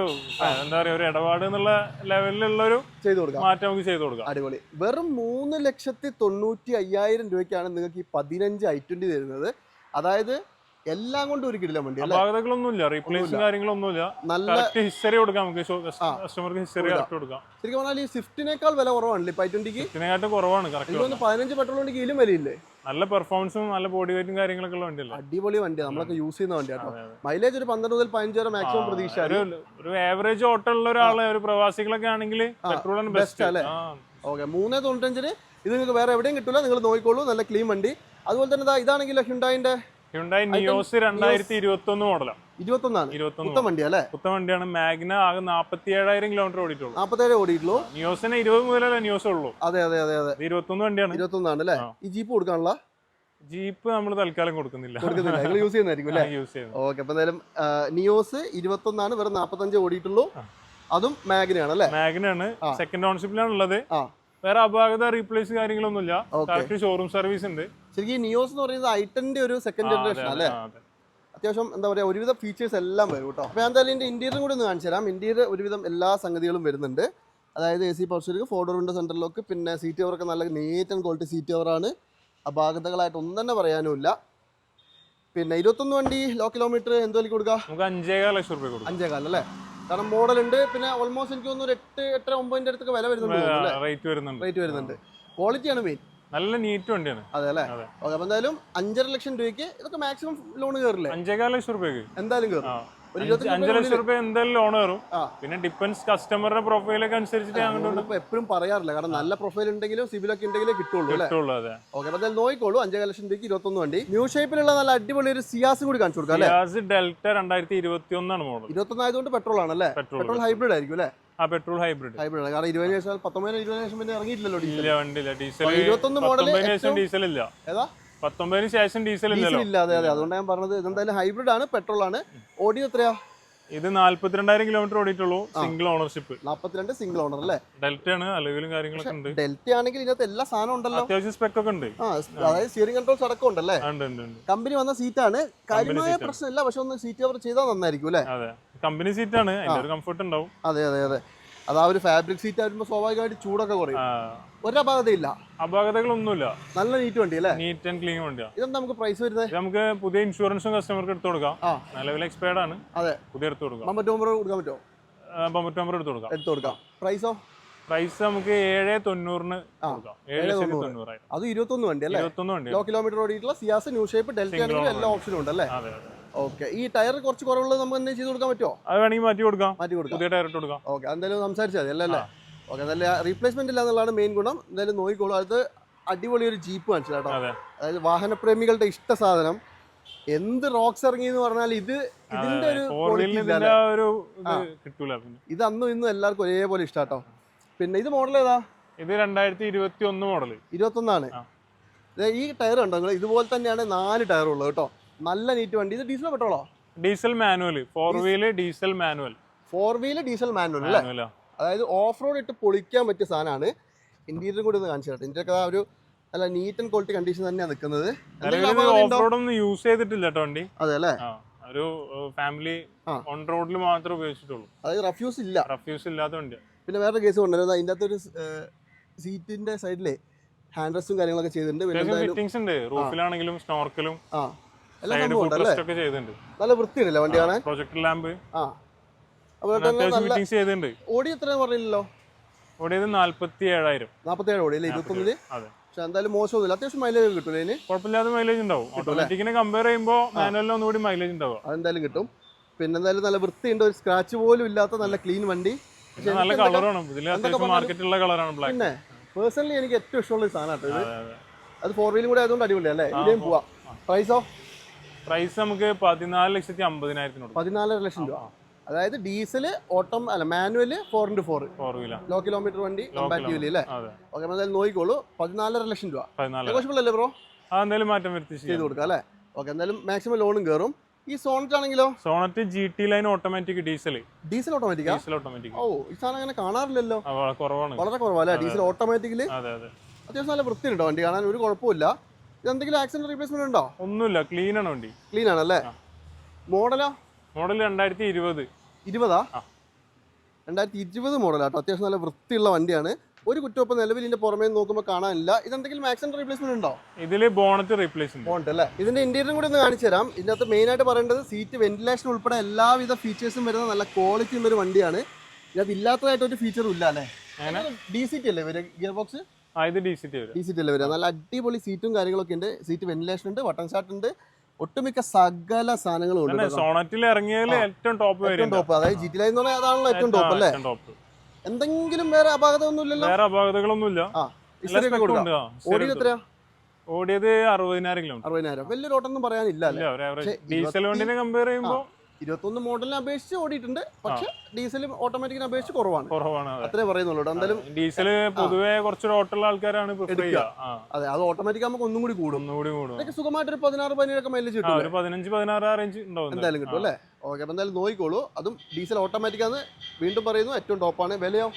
എന്താ പറയാ ഒരു ഇടപാട് എന്നുള്ള ലെവലിലുള്ള ഒരു ചെയ്തു കൊടുക്കാം. മാറ്റം നമുക്ക് ചെയ്തു കൊടുക്കാം. അടിപൊളി. വെറും മൂന്ന് ലക്ഷത്തി തൊണ്ണൂറ്റി അയ്യായിരം രൂപയ്ക്കാണ് നിങ്ങൾക്ക് ഈ പതിനഞ്ച് ഐ ട്വന്റി തരുന്നത്. അതായത് എല്ലാം കൊണ്ടും ഒരു കിടിലം വണ്ടി അപാകതകളൊന്നുമില്ല. റീപ്ലേസും കാര്യങ്ങളൊന്നുമില്ല. നല്ല ഹിസ്റ്ററി കൊടുക്കാം നമുക്ക്. കസ്റ്റമർക്ക് ഹിസ്റ്ററി കറക്റ്റ് കൊടുക്കാം. ശരിക്കും പറഞ്ഞാൽ ഈ സ്വിഫ്റ്റിനേക്കാൾ വില കുറവാണല്ലേ? ഐ ട്വന്റിക്ക് ഇതിനെക്കാട്ടും കുറവാണ്. കറക്റ്റ് പതിനഞ്ച് പെട്രോൾ വണ്ടിക്ക് ഇതിലും വിലയില്ലേ? നല്ല പെർഫോമൻസും നല്ല ബോഡി വെയിറ്റും കാര്യങ്ങളൊക്കെ ഉള്ള വണ്ടിയല്ലേ? അടിപൊളി വണ്ടിയാണ് നമ്മളൊക്കെ യൂസ് ചെയ്യുന്ന അതെ. മൈലേജ് ഒരു പന്ത്രണ്ട് മുതൽ പതിനഞ്ച് വരെ മാക്സിമം പ്രതീക്ഷ ഒരു ആവറേജ് ഓട്ടോ ഉള്ള ഒരാളെ ഒരു പ്രവാസികളൊക്കെ ആണെങ്കിൽ best ബെസ്റ്റ് അല്ലേ? ഓക്കെ മൂന്ന് തൊണ്ണൂറ്റഞ്ചിന് ഇത് നിങ്ങൾക്ക് വേറെ എവിടെയും കിട്ടില്ല നിങ്ങൾ നോക്കിക്കോളൂ. നല്ല ക്ലീൻ വണ്ടി. അതുപോലെ തന്നെ ഇതാണെങ്കിൽ ഇതാണെങ്കിലോ ഹ്യുണ്ടായിന്റെ ഹ്യുണ്ടായി നിയോസ് രണ്ടായിരത്തി ഇരുപത്തി ഒന്ന് മോഡലാണ് ഇരുപത്തൊന്നാണ് ഇരുപത്തി വണ്ടി അല്ലേ? വണ്ടിയാണ്. മാഗ്ന ആകെ നാപ്പത്തി ഏഴായിരം കിലോമീറ്റർ ഓടിയിട്ടുള്ളൂ. നിയോസിന് ഇരുപത് മുതലല്ലേ നിയോസ് ഉള്ളൂ. അതെ അതെ അതെ അതെ. ഇരുപത്തൊന്ന് വണ്ടിയാണ്. ഇരുപത്തൊന്നാണ് അല്ലേ? ഈ ജീപ്പ് കൊടുക്കാനുള്ള? ജീപ്പ് നമ്മൾ തൽക്കാലം കൊടുക്കുന്നില്ല. കൊടുക്കുന്നില്ല. നിങ്ങൾ യൂസ് ചെയ്യുന്നതായിരിക്കും അല്ലേ? യൂസ് ചെയ്യുന്നത് ഓക്കെ അപ്പൊ എന്തായാലും നിയോസ് ഇരുപത്തൊന്നാണ്. വെറും നാപ്പത്തഞ്ച് ഓടിയിട്ടുള്ളൂ. അതും മാഗ്നയാണ് അല്ലേ? മാഗ്ന ആണ് സെക്കൻഡ് ഓൺഷിപ്പിലാണ് ഉള്ളത് വേറെ അപാകത റീപ്ലേസ് കാര്യങ്ങളൊന്നുമില്ല. കറക്റ്റ് ഷോറൂം സർവീസ് ഉണ്ട്. ശരിക്കും ഈ നിയോസ് എന്ന് പറയുന്നത് ഐറ്റന്റെ ഒരു സെക്കൻഡ് ജനറേഷൻ അല്ലെ? അത്യാവശ്യം എന്താ പറയുക ഒരുവിധ ഫീച്ചേഴ്സ് എല്ലാം വരും കേട്ടോ. അപ്പോൾ ഞാൻ എന്തായാലും ഇതിന്റെ ഇന്റീരിയറും കൂടി ഒന്ന് കാണിച്ചു തരാം. ഇന്റീരിയർ ഒരുവിധം എല്ലാ സംഗതികളും വരുന്നുണ്ട്. അതായത് A C power steering four door window central lock പിന്നെ സീറ്റ് കവറൊക്കെ നല്ല നീറ്റ് ആൻഡ് ക്വാളിറ്റി സീറ്റ് കവറാണ് അപാകതകളായിട്ട് ഒന്നും തന്നെ പറയാനുമില്ല പിന്നെ ഇരുപത്തൊന്ന് വണ്ടി ലോ കിലോമീറ്റർ എന്ത് വിലക്ക് കൊടുക്കുക അഞ്ചേകാൽ ലക്ഷം രൂപ കൊടുക്കും. അഞ്ചേകാൽ അല്ലേ? കാരണം മോഡൽ ഉണ്ട്. പിന്നെ ഓൾമോസ്റ്റ് എനിക്ക് തോന്നുന്നു ഒരു എട്ട് എട്ടര ഒമ്പതിന്റെ അടുത്തൊക്കെ വില വരുന്നുണ്ട് റേറ്റ് വരുന്നുണ്ട്. ക്വാളിറ്റിയാണ് മെയിൻ നല്ല നീറ്റ് വണ്ടിയാണ്. അതെ അല്ലേ. ഓക്കെ അപ്പോൾ എന്തായാലും അഞ്ചര ലക്ഷം രൂപയ്ക്ക് ഇതൊക്കെ മാക്സിമം ലോൺ കയറില്ലേ അഞ്ചേകാല ലക്ഷം രൂപയ്ക്ക്. എന്തായാലും കയറും അഞ്ച് ലക്ഷം റുപ്യ എന്തായാലും ലോൺ കയറും പിന്നെ ഡിപ്പെൻസ് കസ്റ്റമറുടെ പ്രൊഫൈലൊക്കെ അനുസരിച്ചിട്ട് അങ്ങോട്ട് എപ്പോഴും പറയാറില്ല. കാരണം നല്ല പ്രൊഫൈൽ ഉണ്ടെങ്കിലും സിബിലൊക്കെ ഒക്കെ കിട്ടുള്ളൂ കിട്ടുള്ളൂ അതെ. ഓക്കെ അപ്പൊ നോക്കിക്കോളൂ. അഞ്ചര ലക്ഷം രൂപയ്ക്ക് ഇരുപത്തൊന്ന് വണ്ടി. ന്യൂ ഷേപ്പിലുള്ള നല്ല അടിപൊളി ഒരു സിയാസ് കൂടി കാണിച്ചു കൊടുക്കാം സിയാസ് ഡെൽറ്റ രണ്ടായിരത്തി ഇരുപത്തി ഒന്നാണ് മോഡൽ ഇരുപത്തൊന്ന് ആയതുകൊണ്ട് പെട്രോൾ ആണല്ലേ പെട്രോൾ പെട്രോൾ ഹൈബ്രിഡ് ആയിരിക്കും അല്ലേ? ആ പെട്രോൾ ഹൈബ്രിഡ് ഹൈബ്രിഡ് ആണ്. കാരണം ഇരുപതിന് ശേഷം പത്തൊമ്പതിന് ഇരുപതിന് ശേഷം പിന്നെ ഇറങ്ങിയിട്ടില്ലല്ലോ ഡീസൽ വണ്ടിയില്ല. ഡീസൽ അപ്പൊ 21 model പത്തൊമ്പതിന് ഡീസൽ ഇല്ല. ഏതാ? പത്തൊമ്പതിന് ശേഷം ഡീസൽ ഇല്ല. അതെ അതെ. അതുകൊണ്ട് ഞാൻ പറഞ്ഞത്. ഇതെന്തായാലും ഹൈബ്രിഡ് ആണ്. പെട്രോൾ ആണ്. ഓടി എത്രയാ? ഇത് നാല്പത്തിരണ്ടായിരം കിലോമീറ്റർ ഓടിയിട്ടുള്ളൂ. സിംഗിൾ ഓണർഷിപ്പ് നാല്പത്തിരണ്ട് സിംഗിൾ ഓണർ അല്ലേ? ഡെൽറ്റ ആണ് അലവിലും കാര്യങ്ങളൊക്കെ ഉണ്ട്. ഡെൽറ്റ ആണെങ്കിൽ ഇതിനകത്ത് എല്ലാ സാധനവും ഉണ്ടല്ലോ. അത്യാവശ്യം സ്പെക് ഒക്കെ ഉണ്ട്. അതായത് സ്റ്റിയറിംഗ് കൺട്രോൾസ് അടക്കം ഉണ്ടല്ലേ? ഉണ്ട് ഉണ്ട് ഉണ്ട്. കമ്പനി വന്ന സീറ്റാണ് കാര്യമായ പ്രശ്നമില്ല. പക്ഷെ ഒന്ന് സീറ്റ് കവർ ചെയ്താൽ നന്നായിരിക്കും അല്ലേ? അതെ. കമ്പനി സീറ്റ് ആണ്. അതിന്റെ ഒരു കംഫർട്ട് ഉണ്ടാവും. അതെ അതെ അതെ. അത് ആ ഒരു ഫാബ്രിക് സീറ്റ് ആകുമ്പോൾ സ്വാഭാവികമായിട്ട് ചൂടൊക്കെ കുറയും. ഒരപാകതയില്ല അപാകതകളൊന്നുമില്ല. നല്ല നീറ്റ് വണ്ടി അല്ലേ? നീറ്റ് ആൻഡ് ക്ലീൻ വണ്ടിയാണ് ഇതെന്താ നമുക്ക് പ്രൈസ് വരുന്നത്? നമുക്ക് പുതിയ ഇൻഷുറൻസും കസ്റ്റമർക്ക് എടുത്തു കൊടുക്കാം. നിലവിൽ എക്സ്പയർഡ് ആണ്. അതെ. പുതിയ എടുത്തു കൊടുക്കാം. മമ്പറ്റ് നമ്പർ കൊടുക്കാൻ പറ്റുമോ? ബമ്പറ്റ് നമ്പർ എടുത്തു കൊടുക്കാം. എടുത്തു കൊടുക്കാം. പ്രൈസോ പ്രൈസ് നമുക്ക് ഏഴ് തൊണ്ണൂറിന് അത് ഇരുപത്തൊന്ന് വണ്ടി അല്ലേ? ഇരുപത്തൊന്ന് വണ്ടി ലോ കിലോമീറ്റർ ഓടിയിട്ടുള്ള സിയാസ് ന്യൂ ഷേപ്പ് ഡെൽറ്റ എല്ലാ ഓപ്ഷനും ഉണ്ട് അല്ലേ ഓക്കെ ഈ ടയർ കുറച്ച് കുറവുള്ളത് നമുക്ക് എന്തെങ്കിലും ചെയ്ത് കൊടുക്കാൻ പറ്റുമോ അത് വേണമെങ്കിൽ മാറ്റി കൊടുക്കാം. മാറ്റി കൊടുക്കാം. പുതിയ ടയർ ഇട്ട് കൊടുക്കാം. ഓക്കെ എന്തായാലും സംസാരിച്ചാൽ മതി അല്ലേ? അല്ലേ ഓക്കെ നല്ല റീപ്ലേസ്മെന്റ് ഇല്ല എന്നുള്ളതാണ് മെയിൻ ഗുണം. എന്തായാലും നോക്കിക്കോളൂ. അത് അടിപൊളി ഒരു ജീപ്പ് കാണിച്ചു കേട്ടോ. അതെ. അതായത് വാഹനപ്രേമികളുടെ ഇഷ്ട സാധനം. എന്ത് റോക്സ് ഇറങ്ങി എന്ന് പറഞ്ഞാൽ ഇത് ഇതിന്റെ ഒരു കിട്ടൂല ഇത് അന്നും ഇന്നും എല്ലാവർക്കും ഒരേപോലെ ഇഷ്ടാട്ടോ പിന്നെ ഇത് മോഡൽ ഏതാ? ഇത് രണ്ടായിരത്തി ഇരുപത്തി ഒന്ന് മോഡൽ ഇരുപത്തി ഒന്നാണ് ഈ ടയർ ഉണ്ടോ ഇതുപോലെ തന്നെയാണ് നാല് ടയർ ഉള്ളത് കേട്ടോ. നല്ല നീറ്റ് വണ്ടി. ഇത് diesel പെട്രോളോ? Diesel manual four wheel diesel manual four wheel diesel manual അല്ലേ? അതായത് ഓഫ് റോഡ് ഇട്ട് പൊളിക്കാൻ പറ്റിയ സാധനമാണ്. ഇന്റീരിയർ കൂടി ഒന്ന് കാണിച്ചു തരട്ടെ ഇന്റീരിയർ ആ ഒരു നല്ല നീറ്റ് ആൻഡ് ക്വാളിറ്റി കണ്ടീഷൻ തന്നെയാണ് നിൽക്കുന്നത്. ഓഫ് റോഡ് ഒന്നും യൂസ് ചെയ്തിട്ടില്ല കേട്ടോ വണ്ടി. അതെ അല്ലേ? ഒരു ഫാമിലി ഓൺ റോഡിൽ മാത്രമേ ഉപയോഗിച്ചിട്ടുള്ളൂ. അതായത് റഫ്യൂസ് ഇല്ല. റഫ്യൂസ് ഇല്ലാത്ത വണ്ടി പിന്നെ വേറെ കേസ് കൊണ്ടുവരുന്നത് അതിന്റെ അകത്തൊരു സീറ്റിന്റെ സൈഡിലെ ഹാൻഡ് റെസ്റ്റും കാര്യങ്ങളൊക്കെ ചെയ്തിട്ടുണ്ട്. ഫിറ്റിംഗ്സ് ഉണ്ട്. റൂഫിലാണെങ്കിലും സ്നോർക്കലും നല്ല വൃത്തിയുണ്ടല്ലേ വണ്ടി കാണാൻ പ്രൊജക്ട് ലാമ്പ് ആ. ഓടി എത്ര പറഞ്ഞില്ലല്ലോ? ഓടിയത് നാല്പത്തി ഏഴായിരം നാൽപ്പത്തേഴ് ഓടി അല്ലേ? ഇരുപത്തൊന്നിൽ? പക്ഷെ എന്തായാലും മോശമൊന്നുമില്ല. അത്യാവശ്യം മൈലേജ് കിട്ടും ഇതിന്? കുഴപ്പമില്ലാത്ത മൈലേജ് ഉണ്ടാവും. ഓട്ടോമാറ്റിക്കിനെ കമ്പയർ ചെയ്യുമ്പോൾ മാനുവലിന് ഒന്നുകൂടി മൈലേജ് ഉണ്ടാവും അതെന്തായാലും കിട്ടും. പിന്നെ എന്തായാലും നല്ല വൃത്തിയുണ്ട്. ഒരു സ്ക്രാച്ച് പോലും ഇല്ലാത്ത നല്ല ക്ലീൻ വണ്ടി. നല്ല കളറാണ് മാർക്കറ്റിലുള്ള കളറാണ് ബ്ലാക്ക് പിന്നെ പേഴ്സണലി എനിക്ക് ഏറ്റവും ഇഷ്ടമുള്ള ഒരു സാധനം ഇത്. അതെ ഫോർ വീലും കൂടെ ആയതുകൊണ്ട് അടിപൊളിയല്ലേ ഇതിലേയും പോവാം. പ്രൈസോ പ്രൈസ് നമുക്ക് പതിനാല് ലക്ഷത്തി അമ്പതിനായിരത്തിനോട് പതിനാലര ലക്ഷം രൂപ. അതായത് ഡീസൽ ഓട്ടം അല്ല manual four into four four wheeler low kilometre വണ്ടി കമ്പാറ്റീവ്ലി അല്ലേ? ഓക്കെ എന്തായാലും നോക്കിക്കോളൂ. പതിനാലര ലക്ഷം രൂപ. അല്ലേ ബ്രോ ആ എന്തായാലും മാറ്റം വരുത്തി ചെയ്ത് കൊടുക്കാം അല്ലേ? ഓക്കെ എന്തായാലും മാക്സിമം ലോണും കയറും ഈ സോണറ്റ് ആണെങ്കിലോ? Sonet G T line automatic diesel diesel ഓട്ടോമാറ്റിക്കാ diesel automatic ഓ ഈ സാധനം അങ്ങനെ കാണാറില്ലല്ലോ. കുറവാണ് വളരെ കുറവാണ്. ഡീസൽ ഓട്ടോമാറ്റിക്കലി അതെ അതെ. അത്യാവശ്യം നല്ല വൃത്തിയുണ്ടോ വണ്ടി. കാണാൻ ഒരു കുഴപ്പമില്ല എന്തെങ്കിലും ആക്സിഡന്റ് റീപ്ലേസ്മെന്റ് ഉണ്ടോ? ഒന്നുമില്ല ക്ലീൻ ആണ് വണ്ടി. ക്ലീൻ ആണല്ലേ അല്ലേ? മോഡലോ? മോഡൽ രണ്ടായിരത്തി ഇരുപത്? ഇരുപതാ. രണ്ടായിരത്തി ഇരുപത് മോഡലാട്ടോ. അത്യാവശ്യം നല്ല വൃത്തിയുള്ള വണ്ടിയാണ്. ഒരു കുറ്റവപ്പം നിലവിൽ ഇതിന്റെ പുറമേ നോക്കുമ്പോൾ കാണാനില്ല. ഇതെന്തെങ്കിലും ആക്സിഡന്റ് റീപ്ലേസ്മെന്റ് ഉണ്ടോ? ഇതിൽ ബോണറ്റ് റീപ്ലേസ്മെന്റ് ഉണ്ട് അല്ലേ? ഇതിന്റെ ഇന്റീരിയറും കൂടി ഒന്ന് കാണിച്ചു തരാം. ഇതിനകത്ത് മെയിൻ ആയിട്ട് പറയേണ്ടത് സീറ്റ് വെന്റിലേഷൻ ഉൾപ്പെടെ എല്ലാവിധ ഫീച്ചേഴ്സും വരുന്ന നല്ല ക്വാളിറ്റി ഉള്ള ഒരു വണ്ടിയാണ്. ഇതിനകത്ത് ഇല്ലാത്തതായിട്ട് ഒരു ഫീച്ചറും ഇല്ല അല്ലേ? ഡി സീറ്റ് അല്ലേ gear box D C T അല്ലേ വരിക? നല്ല അടിപൊളി സീറ്റും കാര്യങ്ങളൊക്കെ ഉണ്ട്. സീറ്റ് വെന്റിലേഷൻ ഉണ്ട് ബട്ടൺ സ്റ്റാർട്ട് ഉണ്ട്. ഒട്ടുമിക്ക സകല സാധനങ്ങളും ഉണ്ട് സോണറ്റിൽ ഇറങ്ങിയതിൽ ഏറ്റവും ടോപ്പ് ഏറ്റവും ടോപ്പ് അതായത് ജി ടി ലൈൻ എന്ന് പറഞ്ഞാൽ അതാണല്ലോ ഏറ്റവും ടോപ്പ് അല്ലേ? എന്തെങ്കിലും വേറെ അപാകത ഇല്ലല്ലോ? വേറെ അപാകതകളൊന്നുമില്ല. ഓടിയത് എത്രയാ? ഓടിയത് അറുപതിനായിരം കിലോമീറ്റർ അറുപതിനായിരം. വലിയൊരു പറയാനില്ല ഒരു ആവറേജ് പക്ഷേ ഡീസൽ വണ്ടിനെ കമ്പയർ ചെയ്യുമ്പോൾ ഇരുപത്തൊന്ന് മോഡലിനെ അപേക്ഷിച്ച് ഓടിയിട്ടുണ്ട്. പക്ഷെ ഡീസൽ ഓട്ടോമാറ്റിക്കിനെ അപേക്ഷിച്ച് കുറവാണ്. കുറവാണ് അത്രേ പറയുന്നുള്ളൂ. എന്തായാലും ഡീസൽ പൊതുവെ കുറച്ച് ഓട്ടമുള്ള ആൾക്കാരാണ് അതെ അത് ഓട്ടോമാറ്റിക് ആകുമ്പോൾ ഒന്നും കൂടി കൂടും. ഒന്നുകൂടി കൂടും സുഖമായിട്ട് ഒരു പതിനാറ് പതിനേഴൊക്കെ മൈലേജ് കിട്ടും. പതിനഞ്ച് പതിനാറ് റേഞ്ച് ഉണ്ടാവും എന്തായാലും. കിട്ടും അല്ലേ? ഓക്കെ അപ്പം എന്തായാലും നോക്കിക്കോളൂ. അതും ഡീസൽ ഓട്ടോമാറ്റിക് ആണ് വീണ്ടും പറയുന്നു. ഏറ്റവും ടോപ്പാണ് വിലയോ?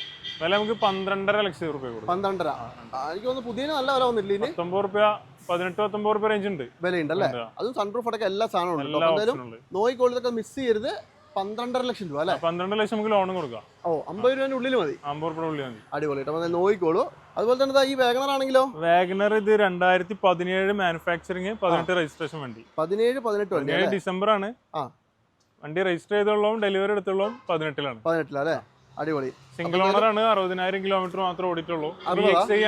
വില നമുക്ക് പന്ത്രണ്ടര ലക്ഷം രൂപ പന്ത്രണ്ടര. എനിക്ക് തോന്നുന്നു പുതിയ നല്ല വില വന്നില്ല ഇനി? പത്തൊമ്പത് റുപ്യ പതിനെട്ട് പത്തൊമ്പത് റുപ്യ റേഞ്ച് ഉണ്ട്. വിലയുണ്ട് അല്ലേ. അതും സൺറൂഫ് അടക്കം എല്ലാ സാധനവും ഉണ്ട്. എല്ലാ എന്തായാലും മിസ് ചെയ്യരുത്. പന്ത്രണ്ടര ലക്ഷം രൂപ അല്ലേ? പന്ത്രണ്ട് ലക്ഷം നമുക്ക് ലോണും കൊടുക്കാം. ഓ അമ്പത് രൂപേന്റെ ഉള്ളിൽ മതി. അമ്പത് റുപ്യ ഉള്ളിൽ മതി. അടിപൊളി കേട്ടോ. നോയി നോക്കിക്കോളൂ അതുപോലെ തന്നെ ഈ വേഗണർ ആണെങ്കിലോ? വാഗനർ ഇത് രണ്ടായിരത്തി പതിനേഴ് മാനുഫാക്ചറിങ് പതിനെട്ട് രജിസ്ട്രേഷൻ വണ്ടി. പതിനേഴ് പതിനെട്ട് വണ്ടി ഡിസംബർ ആണ്. വണ്ടി രജിസ്റ്റർ ചെയ്തോളും ഡെലിവറി എടുത്തോളും പതിനെട്ടിലാണ്. പതിനെട്ടിലാണ് അല്ലേ? അടിപൊളി. സിംഗിൾ ഓണർ ആണ് അറുപതിനായിരം കിലോമീറ്റർ മാത്രമേ ഓടിയിട്ടുള്ളൂ.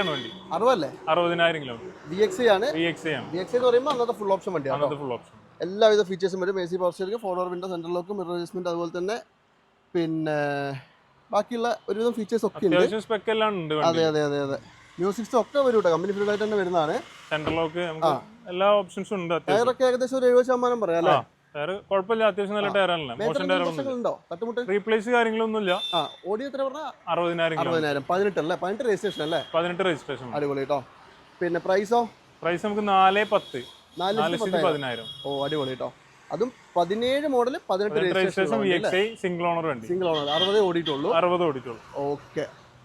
ആണ് വണ്ടി. അറുപല്ലേ അറുപതിനായിരം കിലോമീറ്റർ വി എക്സ് ആണ്? വി എക്സ് ആണ്. വി എക്സ് എന്ന് പറയുമ്പോൾ അന്നത്തെ ഫുൾ ഓപ്ഷൻ വണ്ടിയാണ് അന്നത്തെ ഫുൾ ഓപ്ഷൻ എല്ലാവിധ ഫീച്ചേഴ്സും വരും. A C power steering four window central lock mirror adjustment അതുപോലെ തന്നെ പിന്നെ ബാക്കിയുള്ള ഒരുവിധം ഫീച്ചേഴ്സ് ഒക്കെ ഉണ്ട്. അതെ അതെ അതെ അതെ. മ്യൂസിക്സ് ഒക്കെ വരും കേട്ടോ. കമ്പനി ഫീൽഡ് ആയിട്ട് തന്നെ വരുന്നതാണ്. സെൻട്രൽ ലോക്ക് എല്ലാ ഓപ്ഷൻസും ഉണ്ട് ഏകദേശം ഒരു എഴുപത് ശതമാനം പറയാം അല്ലേ? ടയർ കുഴപ്പമില്ല അത്യാവശ്യം നല്ല ടയറാണല്ലേ. മോശം മേത്തറിന് ടയർ പ്രശ്നങ്ങളുണ്ടോ തട്ടുമുട്ട്? റീപ്ലേസ് കാര്യങ്ങളൊന്നുമില്ല. ആ ഓടി എത്ര പറഞ്ഞാൽ അറുപതിനായിരം കിലോ അറുപതിനായിരം. പതിനെട്ട് അല്ലേ? പതിനെട്ട് രജിസ്ട്രേഷൻ അല്ലേ? പതിനെട്ട് രജിസ്ട്രേഷൻ അടിപൊളി കേട്ടോ പിന്നെ പ്രൈസോ പ്രൈസ് നമുക്ക് നാല് പത്ത്. നാല് പതിനായിരം. ഓ അടിപൊളി കേട്ടോ അതും പതിനേഴ് മോഡൽ പതിനെട്ട് രജിസ്ട്രേഷൻ സിംഗിൾ ഓണർ വണ്ടി സിംഗിൾ ഓണർ അറുപതേ ഓടിയിട്ടുള്ളൂ. അറുപത് ഓടിയിട്ടുള്ളൂ. ഓക്കെ